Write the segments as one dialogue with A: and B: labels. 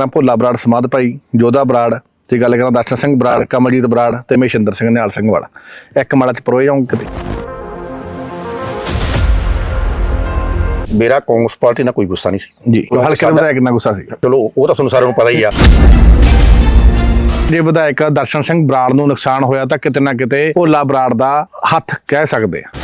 A: ਮੈਂ ਭੋਲਾ ਬਰਾੜ ਸਮਾਧ ਭਾਈ ਜੋਧਾ ਬਰਾੜ ਤੇ ਗੱਲ ਕਰਾਂ ਦਰਸ਼ਨ ਸਿੰਘ ਬਰਾੜ ਕਮਲਜੀਤ ਬਰਾੜ ਤੇ ਮਹਿਸ਼ਿੰਦਰ ਸਿੰਘ ਨਿਹਾਲ ਸਿੰਘ ਵਾਲਾ। ਇੱਕ ਮਾਲਾ ਚ ਪਰੋਏ ਜਾਉਂ ਕਿਤੇ।
B: ਮੇਰਾ ਕਾਂਗਰਸ ਪਾਰਟੀ ਨਾਲ ਕੋਈ ਗੁੱਸਾ ਨਹੀਂ ਸੀ।
A: ਜੀ ਹਲਕੇ ਦਾ ਵਿਧਾਇਕ ਕਿੰਨਾ ਗੁੱਸਾ ਸੀ।
B: ਚਲੋ ਉਹ ਤਾਂ ਤੁਹਾਨੂੰ ਸਾਰਿਆਂ ਨੂੰ ਪਤਾ ਹੀ ਆ।
A: ਜੇ ਵਿਧਾਇਕ ਦਰਸ਼ਨ ਸਿੰਘ ਬਰਾੜ ਨੂੰ ਨੁਕਸਾਨ ਹੋਇਆ ਤਾਂ ਕਿਤੇ ਨਾ ਕਿਤੇ ਭੋਲਾ ਬਰਾੜ ਦਾ ਹੱਥ ਕਹਿ ਸਕਦੇ ਆ।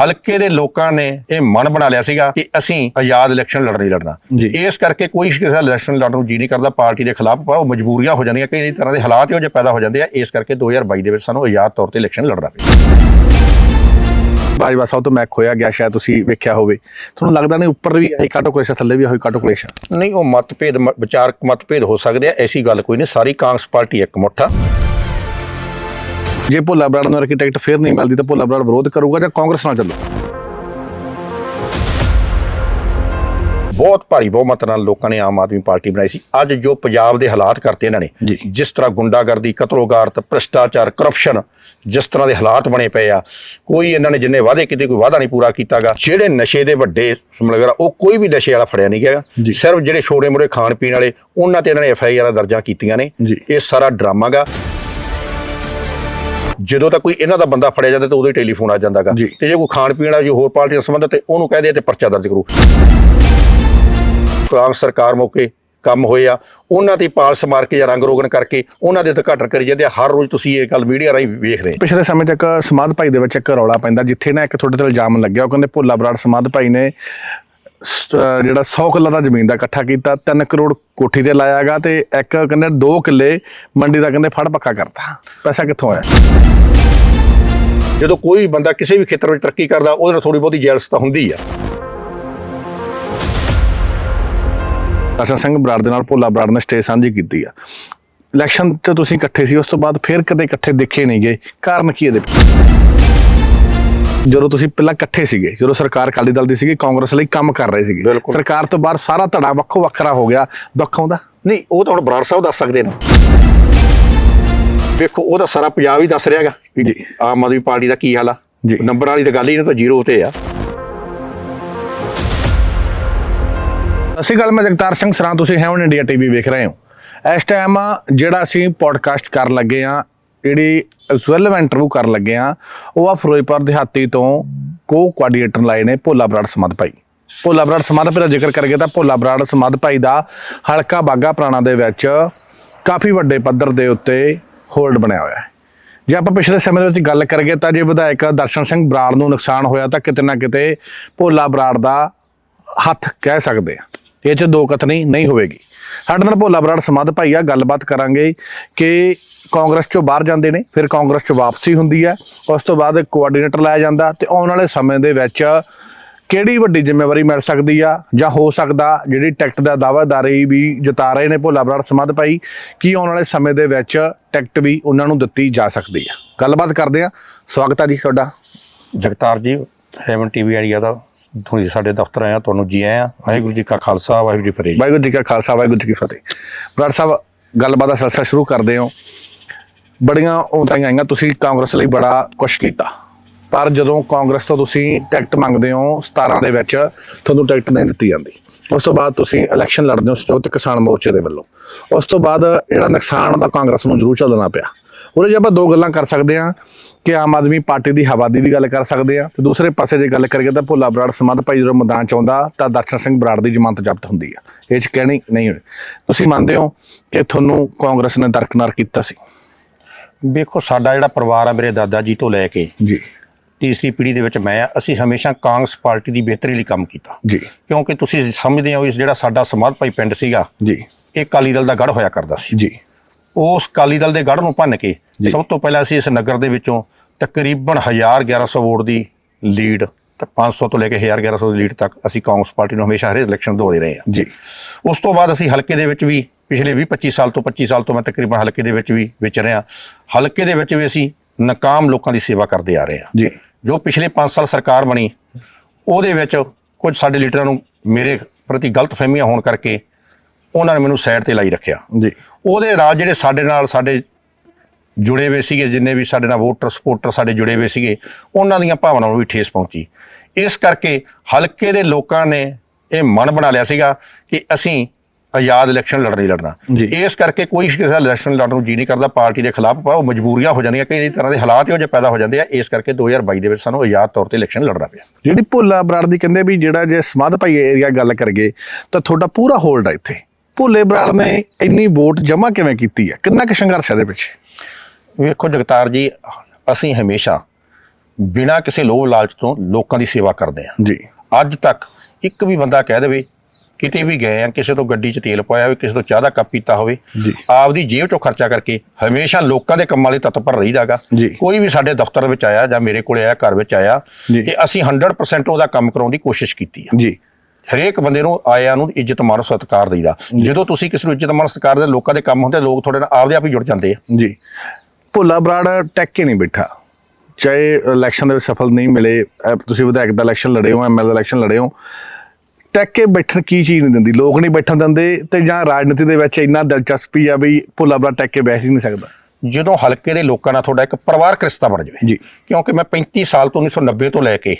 B: ਹਲਕੇ ਦੇ ਲੋਕਾਂ ਨੇ ਇਹ ਮਨ ਬਣਾ ਲਿਆ ਸੀਗਾ ਕਿ ਅਸੀਂ ਆਜ਼ਾਦ ਇਲੈਕਸ਼ਨ ਲੜਨੀ ਲੜਨਾ। ਇਸ ਕਰਕੇ ਕੋਈ ਕਿਸੇ ਦਾ ਇਲੈਕਸ਼ਨ ਲੜਨ ਨੂੰ ਜੀ ਨਹੀਂ ਕਰਦਾ ਪਾਰਟੀ ਦੇ ਖਿਲਾਫ ਪਰ ਉਹ ਮਜਬੂਰੀਆਂ ਹੋ ਜਾਂਦੀਆਂ ਕਈ ਤਰ੍ਹਾਂ ਦੇ ਹਾਲਾਤ ਇਹੋ ਜਿਹੇ ਪੈਦਾ ਹੋ ਜਾਂਦੇ ਆ। ਇਸ ਕਰਕੇ 2022 ਦੇ ਵਿੱਚ ਸਾਨੂੰ ਆਜ਼ਾਦ ਤੌਰ ਤੇ ਇਲੈਕਸ਼ਨ ਲੜਨਾ ਪਿਆ।
A: ਬਾਜਵਾ ਸਾਹਿਬ ਤੋਂ ਮੈਕ ਹੋਇਆ ਗਿਆ ਸ਼ਾਇਦ ਤੁਸੀਂ ਵੇਖਿਆ ਹੋਵੇ। ਤੁਹਾਨੂੰ ਲੱਗਦਾ ਨਹੀਂ ਉੱਪਰ ਵੀ ਆਈ ਕਾਟੋ ਕਲੇਸ਼ਾ ਥੱਲੇ ਵੀ ਹੋਈ ਕਾਟੋ ਕਲੇਸ਼ਾ
B: ਨਹੀਂ ਉਹ ਮਤਭੇਦ ਮ- ਵਿਚਾਰਕ ਮਤਭੇਦ ਹੋ ਸਕਦੇ ਆ ਐਸੀ ਗੱਲ ਕੋਈ ਨਹੀਂ। ਸਾਰੀ ਕਾਂਗਰਸ ਪਾਰਟੀ ਇੱਕ ਮੁੱਠ ਆ।
A: ਜੇ ਭੋਲਾ ਬਰਾੜ ਨੂੰ ਆਰਕੀਟੈਕਟ ਫੇਰ ਨਹੀਂ ਮਿਲਦੀ ਤਾਂ ਭੋਲਾ ਬਰਾੜ ਵਿਰੋਧ ਕਰੂਗਾ ਜਾਂ ਕਾਂਗਰਸ ਨਾਲ ਚੱਲੂ
B: ਬਹੁਤ ਭਾਰੀ ਬਹੁਮਤ ਨਾਲ ਲੋਕਾਂ ਨੇ ਆਮ ਆਦਮੀ ਪਾਰਟੀ ਬਣਾਈ ਸੀ ਅੱਜ ਜੋ ਪੰਜਾਬ ਦੇ ਹਾਲਾਤ ਕਰਤੇ ਇਹਨਾਂ ਨੇ। ਜਿਸ ਤਰ੍ਹਾਂ ਗੁੰਡਾਗਰਦੀ ਕਤਲੋਗਾਰਤ ਭ੍ਰਿਸ਼ਟਾਚਾਰ ਕਰਪਸ਼ਨ ਜਿਸ ਤਰ੍ਹਾਂ ਦੇ ਹਾਲਾਤ ਬਣੇ ਪਏ ਆ ਕੋਈ ਇਹਨਾਂ ਨੇ ਜਿੰਨੇ ਵਾਅਦੇ ਕੀਤੇ ਕੋਈ ਵਾਅਦਾ ਨਹੀਂ ਪੂਰਾ ਕੀਤਾਗਾ ਜਿਹੜੇ ਨਸ਼ੇ ਦੇ ਵੱਡੇ ਸਮਲਗਰਾ ਉਹ ਕੋਈ ਵੀ ਨਸ਼ੇ ਵਾਲਾ ਫੜਿਆ ਨਹੀਂ ਗਿਆ। ਸਿਰਫ ਜਿਹੜੇ ਛੋੜੇ ਮੋੜੇ ਖਾਣ ਪੀਣ ਵਾਲੇ ਉਹਨਾਂ ਤੇ ਇਹਨਾਂ ਨੇ ਐਫ ਆਈ ਆਰ ਦਰਜਾਂ ਕੀਤੀਆਂ ਨੇ। ਇਹ ਸਾਰਾ ਡਰਾਮਾ ਗਾ ਜਦੋਂ ਤੱਕ ਕੋਈ ਇਹਨਾਂ ਦਾ ਬੰਦਾ ਫੜਿਆ ਜਾਂਦਾ ਤੇ ਉਦੋਂ ਹੀ ਟੈਲੀਫੋਨ ਆ ਜਾਂਦਾਗਾ।
A: ਜੀ।
B: ਤੇ ਜੇ ਕੋਈ ਖਾਣ ਪੀਣ ਵਾਲਾ ਜੋ ਹੋਰ ਪਾਰਟੀ ਨਾਲ ਸੰਬੰਧਿਤ ਹੈ ਉਹਨੂੰ ਕਹਿ ਦੇ ਤੇ ਪਰਚਾ ਦਰਜ ਕਰੂ। ਕਾਂਗਰਸ ਸਰਕਾਰ ਮੌਕੇ ਕੰਮ ਹੋਏ ਆ। ਉਹਨਾਂ ਦੀ ਪਾਲਸ ਮਾਰ ਕੇ ਜਾਂ ਰੰਗ ਰੋਗਨ ਕਰਕੇ ਉਹਨਾਂ ਦੇ ਉਦਘਾਟਨ ਕਰੀ ਜਾਂਦੇ ਆ। ਹਰ ਰੋਜ਼ ਤੁਸੀਂ ਇਹ ਗੱਲ ਮੀਡੀਆ ਰਾਹੀਂ ਵੇਖ ਰਹੇ
A: ਪਿਛਲੇ ਸਮੇਂ ਤੱਕ ਸਮਾਧ ਭਾਈ ਦੇ ਵਿੱਚ ਇੱਕ ਰੌਲਾ ਪੈਂਦਾ ਜਿੱਥੇ ਨਾ ਇੱਕ ਤੁਹਾਡੇ ਤੇ ਇਲਜ਼ਾਮ ਲੱਗਿਆ ਉਹ ਕਹਿੰਦੇ ਭੋਲਾ ਬਰਾੜ ਸਮਾਧ ਭਾਈ ਨੇ ਸ- ਜਿਹੜਾ 100 ਕਿੱਲਾ ਦਾ ਜ਼ਮੀਨ ਦਾ ਇਕੱਠਾ ਕੀਤਾ 3 ਕਰੋੜ ਕੋਠੀ ਤੇ ਲਾਇਆਗਾ ਤੇ ਇੱਕ ਕਹਿੰਦੇ 2 ਕਿੱਲੇ ਮੰਡੀ ਦਾ ਕਹਿੰਦੇ ਫੜ ਪੱਕਾ ਕਰਤਾ। ਪੈਸਾ ਕਿੱਥੋਂ ਆਇਆ?
B: ਜਦੋਂ ਕੋਈ ਬੰਦਾ ਕਿਸੇ ਵੀ ਖੇਤਰ ਵਿੱਚ ਤਰੱਕੀ ਕਰਦਾ, ਉਹਦੇ ਨਾਲ ਥੋੜੀ ਬਹੁਤੀ ਜੈਲਸ ਤਾਂ ਹੁੰਦੀ ਆ।
A: ਦਰਸ਼ਨ ਸਿੰਘ ਬਰਾੜ ਦੇ ਨਾਲ ਭੋਲਾ ਬਰਾੜ ਨੇ ਸਟੇਜ ਸਾਂਝੀ ਕੀਤੀ ਆ। ਇਲੈਕਸ਼ਨ 'ਚ ਤੁਸੀਂ ਇਕੱਠੇ ਸੀ, ਉਸ ਤੋਂ ਬਾਅਦ ਫਿਰ ਕਦੇ ਇਕੱਠੇ ਦੇਖੇ ਨਹੀਂ ਗਏ ਕਾਰਨ ਕੀ ਇਹਦੇ ਪਿੱਛੇ? ਜਦੋਂ ਤੁਸੀਂ ਪਹਿਲਾਂ ਇਕੱਠੇ ਸੀਗੇ ਜਦੋਂ ਸਰਕਾਰ ਅਕਾਲੀ ਦਲ ਦੀ ਸੀਗੀ ਕਾਂਗਰਸ ਲਈ ਕੰਮ ਕਰ ਰਹੇ ਸੀਗੇ। ਸਰਕਾਰ ਤੋਂ ਬਾਅਦ ਸਾਰਾ ਧੜਾ ਵੱਖੋ ਵੱਖਰਾ ਹੋ ਗਿਆ। ਦੁੱਖ ਆਉਂਦਾ?
B: ਨਹੀਂ ਉਹ ਤਾਂ ਹੁਣ ਬਰਾੜ ਸਾਹਿਬ ਦੱਸ ਸਕਦੇ ਨੇ। ਵੇਖੋ ਉਹਦਾ ਸਾਰਾ ਪੰਜਾਬ ਹੀ ਦੱਸ ਰਿਹਾਗਾ
A: ਜੀ।
B: ਆਮ ਆਦਮੀ ਪਾਰਟੀ ਦਾ ਕੀ ਹਾਲ ਆ।
A: ਜੀ।
B: ਨੰਬਰ ਵਾਲੀ ਤਾਂ ਗੱਲ ਹੀ ਨਹੀਂ ਤਾਂ ਜ਼ੀਰੋ ਤੇ ਆ।
A: ਅਸੀਂ ਗੱਲ ਮੈਂ ਜਗਤਾਰ ਸਿੰਘ ਸਰਾਂ ਤੁਸੀਂ ਹੈਵਨ ਇੰਡੀਆ ਟੀਵੀ ਵੇਖ ਰਹੇ ਹੋ। ਇਸ ਟਾਈਮ ਜਿਹੜਾ ਅਸੀਂ ਪੋਡਕਾਸਟ ਕਰਨ ਲੱਗੇ ਆ ਜਿਹੜੀ ਐਕਚੁਅਲ ਇੰਟਰਵਿਊ ਕਰਨ ਲੱਗੇ ਆ, ਉਹ ਆ ਫਿਰੋਜ਼ਪੁਰ, ਦਿਹਾਤੀ ਤੋਂ ਕੋ ਕੋਆਰਡੀਨੇਟਰ ਲਾਏ ਨੇ ਭੋਲਾ ਬਰਾੜ ਸਮਾਧ ਭਾਈ। ਭੋਲਾ ਬਰਾੜ ਸਮਾਧ ਭਾਈ ਦਾ ਜ਼ਿਕਰ ਕਰਗੇ ਤਾਂ ਭੋਲਾ ਬਰਾੜ ਸਮਾਧ ਭਾਈ ਦਾ ਹਲਕਾ ਬਾਗਾ ਪ੍ਰਾਣਾ ਦੇ ਵਿੱਚ ਕਾਫੀ ਵੱਡੇ ਪੱਧਰ ਦੇ ਉੱਤੇ ਹੋਲਡ ਬਣਿਆ ਹੋਇਆ ਹੈ। ਜੇ ਆਪਾਂ ਪਿਛਲੇ ਸਮੇਂ ਦੇ ਵਿੱਚ ਗੱਲ ਕਰੀਏ ਤਾਂ ਜੇ ਵਿਧਾਇਕ ਦਰਸ਼ਨ ਸਿੰਘ ਬਰਾੜ ਨੂੰ ਨੁਕਸਾਨ ਹੋਇਆ ਤਾਂ ਕਿਤੇ ਨਾ ਕਿਤੇ ਭੋਲਾ ਬਰਾੜ ਦਾ ਹੱਥ ਕਹਿ ਸਕਦੇ ਆ। ਇਹ ਚ ਦੋ ਕਥਨੀ ਨਹੀਂ ਹੋਵੇਗੀ। ਸਾਡੇ ਨਾਲ ਭੋਲਾ ਬਰਾੜ ਸਮਾਧ ਭਾਈ ਆ, ਗੱਲਬਾਤ ਕਰਾਂਗੇ ਕਿ ਕਾਂਗਰਸ ਚੋਂ ਬਾਹਰ ਜਾਂਦੇ ਨੇ, ਫਿਰ ਕਾਂਗਰਸ 'ਚੋਂ ਵਾਪਸੀ ਹੁੰਦੀ ਹੈ ਉਸ ਤੋਂ ਬਾਅਦ ਕੋਆਰਡੀਨੇਟਰ ਲਾਇਆ ਜਾਂਦਾ ਤੇ ਆਉਣ ਵਾਲੇ ਸਮੇਂ ਦੇ ਵਿੱਚ ਕਿਹੜੀ ਵੱਡੀ ਜ਼ਿੰਮੇਵਾਰੀ ਮਿਲ ਸਕਦੀ ਆ ਜਾਂ ਹੋ ਸਕਦਾ ਜਿਹੜੀ ਟਿਕਟ ਦਾ ਦਾਅਵੇਦਾਰੀ ਵੀ ਜਤਾ ਰਹੇ ਨੇ ਭੋਲਾ ਬਰਾੜ ਸਮਾਧ ਭਾਈ, ਕੀ ਆਉਣ ਵਾਲੇ ਸਮੇਂ ਦੇ ਵਿੱਚ ਟਿਕਟ ਵੀ ਉਹਨਾਂ ਨੂੰ ਦਿੱਤੀ ਜਾ ਸਕਦੀ ਆ। ਗੱਲਬਾਤ ਕਰਦੇ ਆ, ਸਵਾਗਤ ਆ ਜੀ ਤੁਹਾਡਾ।
B: ਜਗਤਾਰ ਜੀ ਹੈਵਨ ਟੀਵੀ ਆਈਡੀਆ ਦਾ ਤੁਸੀਂ ਸਾਡੇ ਦਫ਼ਤਰ ਆਇਆ ਤੁਹਾਨੂੰ ਜੀ ਆਇਆਂ ਵਾਹਿਗੁਰੂ ਜੀ ਕਾ ਖਾਲਸਾ, ਵਾਹਿਗੁਰੂ ਜੀ ਫਤਿਹ।
A: ਵਾਹਿਗੁਰੂ ਜੀ ਕਾ ਖਾਲਸਾ, ਵਾਹਿਗੁਰੂ ਜੀ ਕੀ ਫਤਿਹ। ਬਰਾੜ ਸਾਹਿਬ, ਗੱਲਬਾਤ ਦਾ ਸਿਲਸਿਲਾ ਸ਼ੁਰੂ ਕਰਦੇ ਹਾਂ। ਬੜੀਆਂ ਉਤਾਈਆਂ ਆਈਆਂ, ਤੁਸੀਂ ਕਾਂਗਰਸ ਲਈ ਬੜਾ ਕੁਛ ਕੀਤਾ। ਪਰ ਜਦੋਂ ਕਾਂਗਰਸ ਤੋਂ ਤੁਸੀਂ ਟਿਕਟ ਮੰਗਦੇ ਹੋ 17 ਦੇ ਵਿੱਚ, ਤੁਹਾਨੂੰ ਟਿਕਟ ਨਹੀਂ ਦਿੱਤੀ ਜਾਂਦੀ। ਉਸ ਤੋਂ ਬਾਅਦ ਤੁਸੀਂ ਇਲੈਕਸ਼ਨ ਲੜਦੇ ਹੋ ਸੰਯੁਕਤ ਕਿਸਾਨ ਮੋਰਚੇ ਦੇ ਵੱਲੋਂ। ਉਸ ਤੋਂ ਬਾਅਦ ਜਿਹੜਾ ਨੁਕਸਾਨ ਦਾ ਕਾਂਗਰਸ ਨੂੰ ਜ਼ਰੂਰ ਚੱਲਣਾ ਪਿਆ। ਉਹਦੇ 'ਚ ਆਪਾਂ ਦੋ ਗੱਲਾਂ ਕਰ ਸਕਦੇ ਹਾਂ ਕਿ ਆਮ ਆਦਮੀ ਪਾਰਟੀ ਦੀ ਹਵਾ ਦੀ ਵੀ ਗੱਲ ਕਰ ਸਕਦੇ ਹਾਂ ਤੇ ਦੂਸਰੇ ਪਾਸੇ ਜੇ ਗੱਲ ਕਰੀਏ ਤਾਂ ਭੋਲਾ ਬਰਾੜ ਸਮਾਧ ਭਾਈ ਜਦੋਂ ਮੈਦਾਨ ਚ ਆਉਂਦਾ ਤਾਂ ਦਰਸ਼ਨ ਸਿੰਘ ਬਰਾੜ ਦੀ ਜ਼ਮਾਨਤ ਜ਼ਬਤ ਹੁੰਦੀ ਆ। ਇਹ ਚ ਕਹਿਣੀ ਨਹੀਂ ਹੋਣੀ। ਤੁਸੀਂ ਮੰਨਦੇ ਹੋ ਕਿ ਤੁਹਾਨੂੰ ਕਾਂਗਰਸ ਨੇ ਦਰਕਨਾਰ ਕੀਤਾ ਸੀ?
B: ਵੇਖੋ ਸਾਡਾ ਜਿਹੜਾ ਪਰਿਵਾਰ ਆ ਮੇਰੇ ਦਾਦਾ ਜੀ ਤੋਂ ਲੈ ਕੇ
A: ਜੀ।
B: ਤੀਸਰੀ ਪੀੜ੍ਹੀ ਦੇ ਵਿੱਚ ਮੈਂ ਆ ਅਸੀਂ ਹਮੇਸ਼ਾ ਕਾਂਗਰਸ ਪਾਰਟੀ ਦੀ ਬਿਹਤਰੀ ਲਈ ਕੰਮ ਕੀਤਾ।
A: ਜੀ।
B: ਕਿਉਂਕਿ ਤੁਸੀਂ ਸਮਝਦੇ ਹੋ ਇਸ ਜਿਹੜਾ ਸਾਡਾ ਸਮਾਧ ਭਾਈ ਪਿੰਡ ਸੀਗਾ
A: ਜੀ।
B: ਇਹ ਅਕਾਲੀ ਦਲ ਦਾ ਗੜ ਹੋਇਆ ਕਰਦਾ ਸੀ।
A: ਜੀ।
B: ਉਸ ਅਕਾਲੀ ਦਲ ਦੇ ਗੜ ਨੂੰ ਭੰਨ ਕੇ। ਸਭ ਤੋਂ ਪਹਿਲਾਂ ਅਸੀਂ ਇਸ ਨਗਰ ਦੇ ਵਿੱਚੋਂ ਤਕਰੀਬਨ 1000 1100 ਵੋਟ ਦੀ ਲੀਡ ਤੇ 500 ਤੋਂ ਲੈ ਕੇ 1000 1100 ਦੀ ਲੀਡ ਤੱਕ ਅਸੀਂ ਕਾਂਗਰਸ ਪਾਰਟੀ ਨੂੰ ਹਮੇਸ਼ਾ ਹਰੇ ਇਲੈਕਸ਼ਨ ਦਵਾਉਂਦੇ ਰਹੇ ਹਾਂ।
A: ਜੀ।
B: ਉਸ ਤੋਂ ਬਾਅਦ ਅਸੀਂ ਹਲਕੇ ਦੇ ਵਿੱਚ ਵੀ ਪਿਛਲੇ 20 25 ਸਾਲ ਤੋਂ 25 ਸਾਲ ਤੋਂ ਮੈਂ ਤਕਰੀਬਨ ਹਲਕੇ ਦੇ ਵਿੱਚ ਵੀ ਵਿਚਰ ਰਿਹਾ। ਹਲਕੇ ਦੇ ਵਿੱਚ ਵੀ ਅਸੀਂ ਨਾਕਾਮ ਲੋਕਾਂ ਦੀ ਸੇਵਾ ਕਰਦੇ ਆ ਰਹੇ ਹਾਂ।
A: ਜੀ।
B: ਜੋ ਪਿਛਲੇ 5 ਸਾਲ ਸਰਕਾਰ ਬਣੀ ਉਹਦੇ ਵਿੱਚ ਕੁਝ ਸਾਡੇ ਲੀਡਰਾਂ ਨੂੰ ਮੇਰੇ ਪ੍ਰਤੀ ਗਲਤ ਫਹਿਮੀਆਂ ਹੋਣ ਕਰਕੇ ਉਹਨਾਂ ਨੇ ਮੈਨੂੰ ਸਾਈਡ ਤੇ ਲਾਈ ਰੱਖਿਆ।
A: ਜੀ।
B: ਉਹਦੇ ਨਾਲ ਜਿਹੜੇ ਸਾਡੇ ਨਾਲ ਸਾਡੇ ਜੁੜੇ ਹੋਏ ਸੀਗੇ ਜਿੰਨੇ ਵੀ ਸਾਡੇ ਨਾਲ ਵੋਟਰ ਸਪੋਰਟਰ ਸਾਡੇ ਜੁੜੇ ਹੋਏ ਸੀਗੇ ਉਹਨਾਂ ਦੀਆਂ ਭਾਵਨਾਵਾਂ ਨੂੰ ਵੀ ਠੇਸ ਪਹੁੰਚੀ। ਇਸ ਕਰਕੇ ਹਲਕੇ ਦੇ ਲੋਕਾਂ ਨੇ ਇਹ ਮਨ ਬਣਾ ਲਿਆ ਸੀਗਾ ਕਿ ਅਸੀਂ ਆਜ਼ਾਦ ਇਲੈਕਸ਼ਨ ਲੜਨੀ ਲੜਨਾ।
A: ਜੀ।
B: ਇਸ ਕਰਕੇ ਕੋਈ ਕਿਸੇ ਦਾ ਇਲੈਕਸ਼ਨ ਲੜਨ ਨੂੰ ਜੀ ਨਹੀਂ ਕਰਦਾ ਪਾਰਟੀ ਦੇ ਖਿਲਾਫ ਪਰ ਉਹ ਮਜਬੂਰੀਆਂ ਹੋ ਜਾਂਦੀਆਂ ਕਈ ਤਰ੍ਹਾਂ ਦੇ ਹਾਲਾਤ ਇਹੋ ਜਿਹੇ ਪੈਦਾ ਹੋ ਜਾਂਦੇ ਆ। ਇਸ ਕਰਕੇ 2022 ਦੇ ਵਿੱਚ ਸਾਨੂੰ ਆਜ਼ਾਦ ਤੌਰ ਤੇ ਇਲੈਕਸ਼ਨ ਲੜਨਾ ਪਿਆ।
A: ਜਿਹੜੀ ਭੋਲਾ ਬਰਾੜ ਦੀ ਕਹਿੰਦੇ ਵੀ ਜਿਹੜਾ ਜੇ ਸਮਾਧ ਭਾਈ ਏਰੀਆ ਗੱਲ ਕਰਗੇ ਤਾਂ ਤੁਹਾਡਾ ਪੂਰਾ ਹੋਲਡ ਆ ਇੱਥੇ। ਭੋਲੇ ਬਰਾੜ ਨੇ ਇੰਨੀ ਵੋਟ ਜਮ੍ਹਾਂ ਕਿਵੇਂ ਕੀਤੀ ਹੈ? ਕਿੰਨਾ ਕੁ ਸੰਘਰਸ਼ ਹੈ ਇਹਦੇ ਪਿੱਛੇ
B: ਵੇਖੋ ਜਗਤਾਰ ਜੀ ਅਸੀਂ ਹਮੇਸ਼ਾ ਬਿਨਾਂ ਕਿਸੇ ਲੋਭ ਲਾਲਚ ਤੋਂ ਲੋਕਾਂ ਦੀ ਸੇਵਾ ਕਰਦੇ ਆ
A: ਜੀ।
B: ਅੱਜ ਤੱਕ ਇੱਕ ਵੀ ਬੰਦਾ ਕਹਿ ਦੇਵੇ ਕਿਤੇ ਵੀ ਗਏ ਆ ਕਿਸੇ ਤੋਂ ਗੱਡੀ 'ਚ ਤੇਲ ਪਾਇਆ ਹੋਵੇ ਕਿਸੇ ਤੋਂ ਚਾਹ ਦਾ ਕੱਪ ਪੀਤਾ ਹੋਵੇ। ਆਪਦੀ ਜੇਬ 'ਚੋਂ ਖਰਚਾ ਕਰਕੇ ਹਮੇਸ਼ਾ ਲੋਕਾਂ ਦੇ ਕੰਮਾਂ ਲਈ ਤਤਪਰ ਰਹੀਦਾਗਾ।
A: ਜੀ।
B: ਕੋਈ ਵੀ ਸਾਡੇ ਦਫ਼ਤਰ ਵਿੱਚ ਆਇਆ ਜਾਂ ਮੇਰੇ ਕੋਲੇ ਆਇਆ ਘਰ ਵਿੱਚ ਆਇਆ। ਤੇ ਅਸੀਂ 100% ਉਹਦਾ ਕੰਮ ਕਰਾਉਣ ਦੀ ਕੋਸ਼ਿਸ਼ ਕੀਤੀ ਆ।
A: ਜੀ।
B: ਹਰੇਕ ਬੰਦੇ ਨੂੰ ਆਇਆਂ ਨੂੰ ਇੱਜ਼ਤ ਮਾਨ ਸਤਿਕਾਰ ਦੇਈਦਾ। ਜਦੋਂ ਤੁਸੀਂ ਕਿਸੇ ਨੂੰ ਇੱਜ਼ਤ ਮਾਨ ਸਤਿਕਾਰ ਦੇ ਲੋਕਾਂ ਦੇ ਕੰਮ ਹੁੰਦੇ ਲੋਕ ਤੁਹਾਡੇ ਨਾਲ ਆਪਦੇ ਆਪ ਹੀ ਜੁੜ ਜਾਂਦੇ ਆ।
A: ਜੀ। ਭੋਲਾ ਬਰਾੜ ਟੈਕ ਕੇ ਨਹੀਂ ਬੈਠਾ। ਚਾਹੇ ਇਲੈਕਸ਼ਨ ਦੇ ਵਿੱਚ ਸਫਲ ਨਹੀਂ ਮਿਲੇ ਤੁਸੀਂ ਵਿਧਾਇਕ ਦਾ ਇਲੈਕਸ਼ਨ ਲੜੇ ਹੋ ਐਮਐਲ ਦਾ ਇਲੈਕਸ਼ਨ ਲੜੇ ਹੋ ਟੈਕ ਕੇ ਬੈਠਣ ਕੀ ਚੀਜ਼ ਨਹੀਂ ਦਿੰਦੀ? ਲੋਕ ਨਹੀਂ ਬੈਠਣ ਦਿੰਦੇ ਤੇ ਜਾਂ ਰਾਜਨੀਤੀ ਦੇ ਵਿੱਚ ਇੰਨਾ ਦਿਲਚਸਪੀ ਆ ਵੀ ਭੋਲਾ ਬਰਾੜ ਟੈਕ ਕੇ ਬੈਠ ਹੀ ਨਹੀਂ ਸਕਦਾ।
B: ਜਦੋਂ ਹਲਕੇ ਦੇ ਲੋਕਾਂ ਨਾਲ ਤੁਹਾਡਾ ਇੱਕ ਪਰਿਵਾਰਕ ਰਿਸ਼ਤਾ ਬਣ ਜਾਵੇ।
A: ਜੀ।
B: ਕਿਉਂਕਿ ਮੈਂ 35 ਸਾਲ ਤੋਂ 1990 ਤੋਂ ਲੈ ਕੇ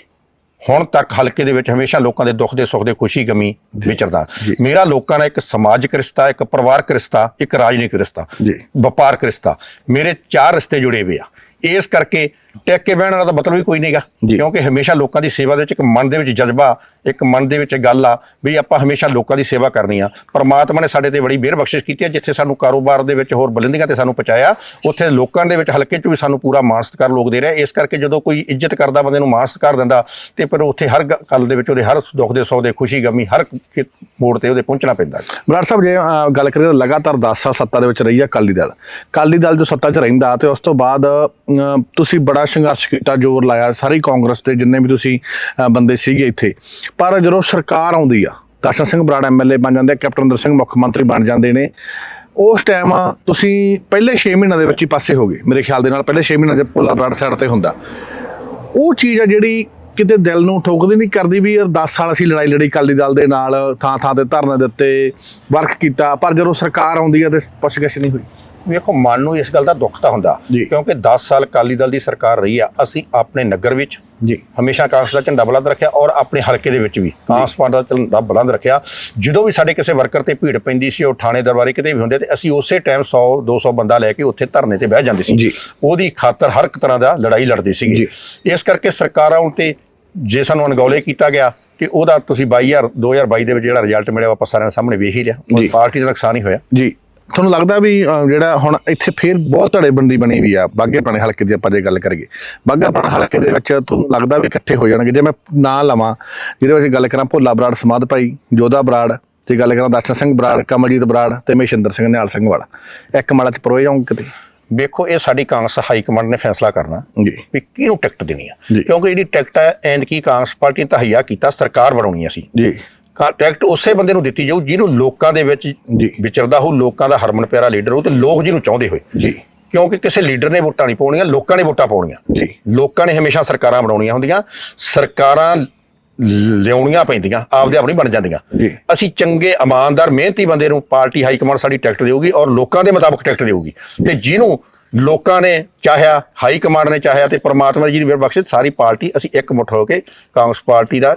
B: ਹੁਣ ਤੱਕ ਹਲਕੇ ਦੇ ਵਿੱਚ ਹਮੇਸ਼ਾ ਲੋਕਾਂ ਦੇ ਦੁੱਖ ਦੇ ਸੁੱਖ ਦੇ ਖੁਸ਼ੀ ਗਮੀ ਵਿਚਰਦਾ। ਮੇਰਾ ਲੋਕਾਂ ਨਾਲ ਇੱਕ ਸਮਾਜਿਕ ਰਿਸ਼ਤਾ ਇੱਕ ਪਰਿਵਾਰਕ ਰਿਸ਼ਤਾ ਇੱਕ ਰਾਜਨੀਤਿਕ ਰਿਸ਼ਤਾ
A: ਜੀ।
B: ਵਪਾਰਕ ਰਿਸ਼ਤਾ ਮੇਰੇ ਚਾਰ ਰਿਸ਼ਤੇ ਜੁੜੇ ਹੋਏ ਆ ਇਸ ਕਰਕੇ ਟੈਕ ਕੇ ਬਹਿਣ ਵਾਲਾ ਤਾਂ ਮਤਲਬ ਹੀ ਕੋਈ ਨਹੀਂਗਾ। ਕਿਉਂਕਿ ਹਮੇਸ਼ਾ ਲੋਕਾਂ ਦੀ ਸੇਵਾ ਦੇ ਵਿੱਚ ਇੱਕ ਮਨ ਦੇ ਵਿੱਚ ਜਜ਼ਬਾ ਇੱਕ ਮਨ ਦੇ ਵਿੱਚ ਗੱਲ ਆ ਵੀ ਆਪਾਂ ਹਮੇਸ਼ਾ ਲੋਕਾਂ ਦੀ ਸੇਵਾ ਕਰਨੀ ਆ। ਪਰਮਾਤਮਾ ਨੇ ਸਾਡੇ ਤੇ ਬੜੀ ਮਿਹਰ ਬਖਸ਼ਿਸ਼ ਕੀਤੀ ਹੈ ਜਿੱਥੇ ਸਾਨੂੰ ਕਾਰੋਬਾਰ ਦੇ ਵਿੱਚ ਹੋਰ ਬੁਲੰਦੀਆਂ ਤੇ ਸਾਨੂੰ ਪਹੁੰਚਾਇਆ ਉੱਥੇ ਲੋਕਾਂ ਦੇ ਵਿੱਚ ਹਲਕੇ 'ਚ ਵੀ ਸਾਨੂੰ ਪੂਰਾ ਮਾਣ ਸਤਿਕਾਰ ਲੋਕ ਦੇ ਰਹੇ ਇਸ ਕਰਕੇ ਜਦੋਂ ਕੋਈ ਇੱਜ਼ਤ ਕਰਦਾ ਬੰਦੇ ਨੂੰ ਮਾਣ ਸਤਿਕਾਰ ਦਿੰਦਾ ਤੇ ਪਰ ਉੱਥੇ ਹਰ ਗੱਲ ਦੇ ਵਿੱਚ ਉਹਦੇ ਹਰ ਦੁੱਖ ਦੇ ਸੁੱਖ ਦੇ ਖੁਸ਼ੀ ਗਮੀ ਹਰ ਮੋੜ ਤੇ ਉਹਦੇ ਪਹੁੰਚਣਾ ਪੈਂਦਾ
A: ਬਰਾੜ ਸਾਹਿਬ ਜੇ ਗੱਲ ਕਰੀਏ ਤਾਂ ਲਗਾਤਾਰ 10 ਸਾਲ ਸੱਤਾ ਦੇ ਵਿੱਚ ਰਹੀ ਆ ਅਕਾਲੀ ਦਲ। ਅਕਾਲੀ ਦਲ ਜੋ ਸੱਤਾ 'ਚ ਰਹਿੰਦਾ ਤੇ ਉਸ ਤੋਂ ਬਾਅਦ ਤੁਸੀਂ ਬੜਾ ਸੰਘਰਸ਼ ਕੀਤਾ, ਜ਼ੋਰ ਲਾਇਆ ਸਾਰੀ ਕਾਂਗਰਸ ਦੇ ਜਿੰਨੇ ਵੀ ਤੁਸੀਂ ਬੰਦੇ ਸੀਗੇ ਇੱਥੇ। ਪਰ ਜਦੋਂ ਸਰਕਾਰ ਆਉਂਦੀ ਆ ਦਰਸ਼ਨ ਸਿੰਘ ਬਰਾੜ ਐਮਐਲਏ ਬਣ ਜਾਂਦੇ ਕੈਪਟਨ ਅਮਰਿੰਦਰ ਸਿੰਘ ਮੁੱਖ ਮੰਤਰੀ ਬਣ ਜਾਂਦੇ ਨੇ, ਉਸ ਟਾਈਮ ਤੁਸੀਂ ਪਹਿਲੇ 6 ਮਹੀਨਿਆਂ ਦੇ ਵਿੱਚ ਹੀ ਪਾਸੇ ਹੋ ਮੇਰੇ ਖਿਆਲ ਦੇ ਨਾਲ ਪਹਿਲੇ 6 ਮਹੀਨਿਆਂ ਦੇ ਭੋਲਾ ਬਰਾੜ ਸਾਈਡ ਤੇ ਹੁੰਦਾ। ਉਹ ਚੀਜ਼ ਆ ਜਿਹੜੀ ਕਿਤੇ ਦਿਲ ਨੂੰ ਠੋਕਦੀ ਨਹੀਂ ਕਰਦੀ ਵੀ ਯਾਰ 10 ਸਾਲ ਅਸੀਂ ਲੜਾਈ ਲੜੀ, ਅਕਾਲੀ ਦਲ ਦੇ ਨਾਲ ਥਾਂ ਥਾਂ ਤੇ ਧਰਨੇ ਦਿੱਤੇ, ਵਰਕ ਕੀਤਾ, ਪਰ ਜਦੋਂ ਸਰਕਾਰ ਆਉਂਦੀ ਹੈ ਤੇ ਪੁੱਛਗਿੱਛ ਨਹੀਂ ਹੋਈ।
B: ਵੇਖੋ ਮਨ ਨੂੰ ਇਸ ਗੱਲ ਦਾ ਦੁੱਖ ਤਾਂ ਹੁੰਦਾ। ਕਿਉਂਕਿ 10 ਸਾਲ ਅਕਾਲੀ ਦਲ ਦੀ ਸਰਕਾਰ ਰਹੀ ਆ ਅਸੀਂ ਆਪਣੇ ਨਗਰ ਵਿੱਚ
A: ਜੀ
B: ਹਮੇਸ਼ਾ ਕਾਂਗਰਸ ਦਾ ਝੰਡਾ ਬੁਲੰਦ ਰੱਖਿਆ ਔਰ ਆਪਣੇ ਹਲਕੇ ਦੇ ਵਿੱਚ ਵੀ ਕਾਂਗਰਸ ਪਾਰਟੀ ਦਾ ਝੰਡਾ ਬੁਲੰਦ ਰੱਖਿਆ ਜਦੋਂ ਵੀ ਸਾਡੇ ਕਿਸੇ ਵਰਕਰ ਤੇ ਭੀੜ ਪੈਂਦੀ ਸੀ ਉਹ ਥਾਣੇ ਦਰਬਾਰੇ ਕਿਤੇ ਵੀ ਹੁੰਦੇ ਤੇ ਅਸੀਂ ਉਸੇ ਟਾਈਮ 100 200 ਬੰਦਾ ਲੈ ਕੇ ਉੱਥੇ ਧਰਨੇ ਤੇ ਬਹਿ ਜਾਂਦੇ ਸੀ
A: ਜੀ।
B: ਉਹਦੀ ਖਾਤਰ ਹਰ ਇੱਕ ਤਰ੍ਹਾਂ ਦਾ ਲੜਾਈ ਲੜਦੇ ਸੀਗੇ
A: ਜੀ।
B: ਇਸ ਕਰਕੇ ਸਰਕਾਰਾਂ ਉਤੇ ਜੇ ਸਾਨੂੰ ਅਣਗੌਲੇ ਕੀਤਾ ਗਿਆ ਕਿ ਉਹਦਾ ਤੁਸੀਂ 22000 2022 ਦੇ ਵਿੱਚ ਜਿਹੜਾ ਰਿਜ਼ਲਟ ਮਿਲਿਆ ਆਪਾਂ ਸਾਰਿਆਂ ਦੇ ਸਾਹਮਣੇ ਵੇਖ ਹੀ ਲਿਆ। ਪਾਰਟੀ ਦਾ ਨੁਕਸਾਨ ਹੀ ਹੋਇਆ
A: ਜੀ ਤੁਹਾਨੂੰ ਲੱਗਦਾ ਵੀ ਜਿਹੜਾ ਹੁਣ ਇੱਥੇ ਫੇਰ ਬਹੁਤ ਧੜੇਬੰਦੀ ਬਣੀ ਵੀ ਆ ਬਾਗੇ ਪਾਣੇ ਹਲਕੇ ਦੀ ਆਪਾਂ ਜੇ ਗੱਲ ਕਰੀਏ। ਬਾਗਾ ਪਾਣਾ ਹਲਕੇ ਦੇ ਵਿੱਚ ਤੁਹਾਨੂੰ ਲੱਗਦਾ ਵੀ ਇਕੱਠੇ ਹੋ ਜਾਣਗੇ? ਜੇ ਮੈਂ ਨਾਂ ਲਵਾਂ ਜਿਹਦੇ ਵਿੱਚ ਗੱਲ ਕਰਾਂ ਭੋਲਾ ਬਰਾੜ ਸਮਾਧ ਭਾਈ ਜੋਧਾ ਬਰਾੜ ਤੇ ਗੱਲ ਕਰਾਂ ਦਰਸ਼ਨ ਸਿੰਘ ਬਰਾੜ ਕਮਲਜੀਤ ਬਰਾੜ ਤੇ ਮਹਿਸ਼ਿੰਦਰ ਸਿੰਘ ਨਿਹਾਲ ਸਿੰਘ ਵਾਲਾ। ਇੱਕ ਮਾਲਾ ਚ ਪਰੋਏ ਜਾਊਂ ਕਿਤੇ?
B: ਵੇਖੋ ਇਹ ਸਾਡੀ ਕਾਂਗਰਸ ਹਾਈ ਕਮਾਂਡ ਨੇ ਫੈਸਲਾ ਕਰਨਾ
A: ਜੀ।
B: ਵੀ ਕਿਹਨੂੰ ਟਿਕਟ ਦੇਣੀ ਆ?
A: ਜੀ।
B: ਕਿਉਂਕਿ ਜਿਹੜੀ ਟਿਕਟ ਹੈ ਐਂਡ ਕੀ ਕਾਂਗਰਸ ਪਾਰਟੀ ਨੇ ਤਹਈਆ ਕੀਤਾ ਸਰਕਾਰ ਬਣਾਉਣੀ ਅਸੀਂ।
A: ਜੀ।
B: ਟਿਕਟ ਉਸੇ ਬੰਦੇ ਨੂੰ ਦਿੱਤੀ ਜਾਊ ਜਿਹਨੂੰ ਲੋਕਾਂ ਦੇ ਵਿੱਚ। ਵਿਚਰਦਾ ਹੋ ਲੋਕਾਂ ਦਾ ਹਰਮਨ ਪਿਆਰਾ ਲੀਡਰ ਹੋ ਤੇ ਲੋਕ ਜਿਹਨੂੰ ਚਾਹੁੰਦੇ ਹੋਏ।
A: ਜੀ।
B: ਕਿਉਂਕਿ ਕਿਸੇ ਲੀਡਰ ਨੇ ਵੋਟਾਂ ਨਹੀਂ ਪਾਉਣੀਆਂ ਲੋਕਾਂ ਨੇ ਵੋਟਾਂ ਪਾਉਣੀਆਂ।
A: ਜੀ।
B: ਲੋਕਾਂ ਨੇ ਹਮੇਸ਼ਾ ਸਰਕਾਰਾਂ ਬਣਾਉਣੀਆਂ ਹੁੰਦੀਆਂ ਸਰਕਾਰਾਂ ਲਿਆਉਣੀਆਂ ਪੈਂਦੀਆਂ ਆਪਦੇ ਆਪ ਨਹੀਂ ਬਣ ਜਾਂਦੀਆਂ।
A: ਜੀ।
B: ਅਸੀਂ ਚੰਗੇ ਇਮਾਨਦਾਰ ਮਿਹਨਤੀ ਬੰਦੇ ਨੂੰ ਪਾਰਟੀ ਹਾਈ ਕਮਾਂਡ ਸਾਡੀ ਟਿਕਟ ਦੇਊਗੀ ਔਰ ਲੋਕਾਂ ਦੇ ਮੁਤਾਬਕ ਟਿਕਟ ਦੇਊਗੀ। ਤੇ ਜਿਹਨੂੰ ਲੋਕਾਂ ਨੇ ਚਾਹਿਆ ਹਾਈ ਕਮਾਂਡ ਨੇ ਚਾਹਿਆ ਤੇ ਪ੍ਰਮਾਤਮਾ ਜੀ ਦੀ ਮਿਹਰ ਬਖਸ਼ਿਸ਼ ਸਾਰੀ ਪਾਰਟੀ ਅਸੀਂ ਇੱਕ ਮੁੱਠ ਹੋ ਕੇ ਕਾਂਗਰਸ ਪਾਰਟੀ ਦਾ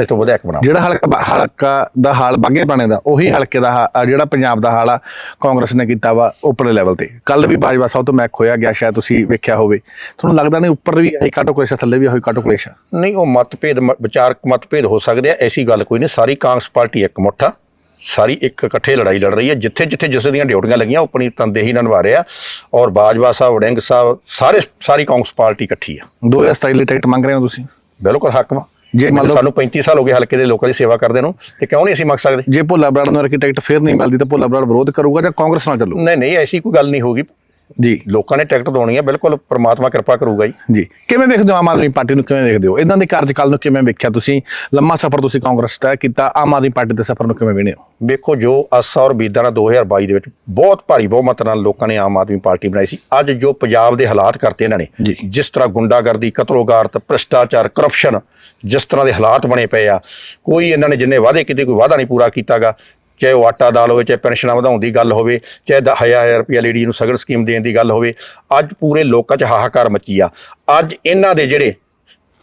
B: ਇਹ ਤੋਂ ਵਿਧਾਇਕ ਬਣਾਵਾਂਗੇ
A: ਜਿਹੜਾ ਹਲਕਾ ਹਲਕਾ ਦਾ ਹਾਲ ਬਾਗੇ ਪਾਣੇ ਦਾ ਉਹੀ ਹਲਕੇ ਦਾ ਹਾ- ਆ ਜਿਹੜਾ ਪੰਜਾਬ ਦਾ ਹਾਲ ਆ ਕਾਂਗਰਸ ਨੇ ਕੀਤਾ ਵਾ ਉੱਪਰਲੇ ਲੈਵਲ ਤੇ। ਕੱਲ ਵੀ ਬਾਜਵਾ ਸਾਹਿਬ ਤੋਂ ਮੈਕ ਹੋਇਆ ਗਿਆ ਸ਼ਾਇਦ ਤੁਸੀਂ ਵੇਖਿਆ ਹੋਵੇ। ਤੁਹਾਨੂੰ ਲੱਗਦਾ ਨਹੀਂ ਉੱਪਰ ਵੀ ਆਹੀ ਕਾਟੋ ਕਲੇਸ਼ਾ ਥੱਲੇ ਵੀ ਹੋਈ ਕਾਟੋ ਕਲੇਸ਼ਾ
B: ਨਹੀਂ ਉਹ ਮਤਭੇਦ ਮ- ਵਿਚਾਰਕ ਮਤਭੇਦ ਹੋ ਸਕਦੇ ਆ ਐਸੀ ਗੱਲ ਕੋਈ ਨਹੀਂ। ਸਾਰੀ ਕਾਂਗਰਸ ਪਾਰਟੀ ਇੱਕ ਮੁੱਠਾ ਸਾਰੀ ਇੱਕ ਇਕੱਠੇ ਲੜਾਈ ਲੜ ਰਹੀ ਹੈ ਜਿੱਥੇ ਜਿੱਥੇ ਜਿਸ ਦੀਆਂ ਡਿਊਟੀਆਂ ਲੱਗੀਆਂ ਉਹ ਆਪਣੀ ਤਨਦੇਹੀ ਨਾਲ ਨਿਭਾ ਰਿਹਾ ਔਰ ਬਾਜਵਾ ਸਾਹਿਬ ਵੜਿੰਗ ਸਾਹਿਬ ਸਾਰੇ ਸਾਰੀ ਕਾਂਗਰਸ ਪਾਰਟੀ ਇਕੱਠੀ ਆ।
A: 2027 ਲਈ ਟਿਕਟ ਮੰਗ ਰਹੇ ਹੋ ਤੁਸੀਂ?
B: ਬਿਲਕੁਲ ਹੱਕ ਵਾ।
A: ਜੇ ਮੰਨ ਲਓ
B: ਸਾਨੂੰ 35 ਸਾਲ ਹੋ ਗਏ ਹਲਕੇ ਦੇ ਲੋਕਾਂ ਦੀ ਸੇਵਾ ਕਰਦੇ ਨੂੰ ਤੇ ਕਿਉਂ ਨਹੀਂ ਅਸੀਂ ਮੰਗ ਸਕਦੇ?
A: ਜੇ ਭੋਲਾ ਬਰਾੜ ਨੂੰ ਟਿਕਟ ਫੇਰ ਨਹੀਂ ਮਿਲਦੀ ਤਾਂ ਭੋਲਾ ਬਰਾੜ ਵਿਰੋਧ ਕਰੂਗਾ ਜਾਂ ਕਾਂਗਰਸ ਨਾਲ ਚੱਲੂ?
B: ਨਹੀਂ ਨਹੀਂ ਐਸੀ ਕੋਈ ਗੱਲ ਨਹੀਂ ਹੋਗੀ
A: ਜੀ।
B: ਲੋਕਾਂ ਨੇ ਟਿਕਟ ਦੋਣੀ ਹੈ ਬਿਲਕੁਲ ਪ੍ਰਮਾਤਮਾ ਕਿਰਪਾ ਕਰੂਗਾ ਜੀ।
A: ਜੀ। ਕਿਵੇਂ ਵੇਖਦੇ ਹੋ ਆਮ ਆਦਮੀ ਪਾਰਟੀ ਨੂੰ ਕਿਵੇਂ ਵੇਖਦੇ ਹੋ? ਇਹਨਾਂ ਦੇ ਕਾਰਜਕਾਲ ਨੂੰ ਕਿਵੇਂ ਵੇਖਿਆ ਤੁਸੀਂ? ਲੰਮਾ ਸਫ਼ਰ ਤੁਸੀਂ ਕਾਂਗਰਸ ਦਾ ਕੀਤਾ ਆਮ ਆਦਮੀ ਪਾਰਟੀ ਦੇ ਸਫ਼ਰ ਨੂੰ ਕਿਵੇਂ ਵੇਖਦੇ ਹੋ?
B: ਵੇਖੋ ਜੋ ਆਸਾ ਔਰ ਬੀਦਾਂ ਨਾਲ 2022 ਦੇ ਵਿੱਚ ਬਹੁਤ ਭਾਰੀ ਬਹੁਮਤ ਨਾਲ ਲੋਕਾਂ ਨੇ ਆਮ ਆਦਮੀ ਪਾਰਟੀ ਬਣਾਈ ਸੀ। ਅੱਜ ਜੋ ਪੰਜਾਬ ਦੇ ਹਾਲਾਤ ਕਰਤੇ ਇਹਨਾਂ ਨੇ। ਜਿਸ ਤਰ੍ਹਾਂ ਗੁੰਡਾਗਰਦੀ ਕਤਲੋਗਾਰਤ ਭ੍ਰਿਸ਼ਟਾਚਾਰ ਕਰਪਸ਼ਨ ਜਿਸ ਤਰ੍ਹਾਂ ਦੇ ਹਾਲਾਤ ਬਣੇ ਪਏ ਆ ਕੋਈ ਇਹਨਾਂ ਨੇ ਜਿੰਨੇ ਵਾਅਦੇ ਕੀਤੇ ਕੋਈ ਵਾਅਦਾ ਨਹੀਂ ਪੂਰਾ ਕੀਤਾਗਾ। ਚਾਹੇ ਉਹ ਆਟਾ ਦਾਲ ਹੋਵੇ, ਚਾਹੇ ਪੈਨਸ਼ਨਾਂ ਵਧਾਉਣ ਦੀ ਗੱਲ ਹੋਵੇ, ਚਾਹੇ 10000 ਰੁਪਏ ਲੇਡੀ ਨੂੰ ਸਗਨ ਸਕੀਮ ਦੇਣ ਦੀ ਗੱਲ ਹੋਵੇ, ਅੱਜ ਪੂਰੇ ਲੋਕਾਂ 'ਚ ਹਾਹਾਕਾਰ ਮੱਚੀ ਆ। ਅੱਜ ਇਹਨਾਂ ਦੇ ਜਿਹੜੇ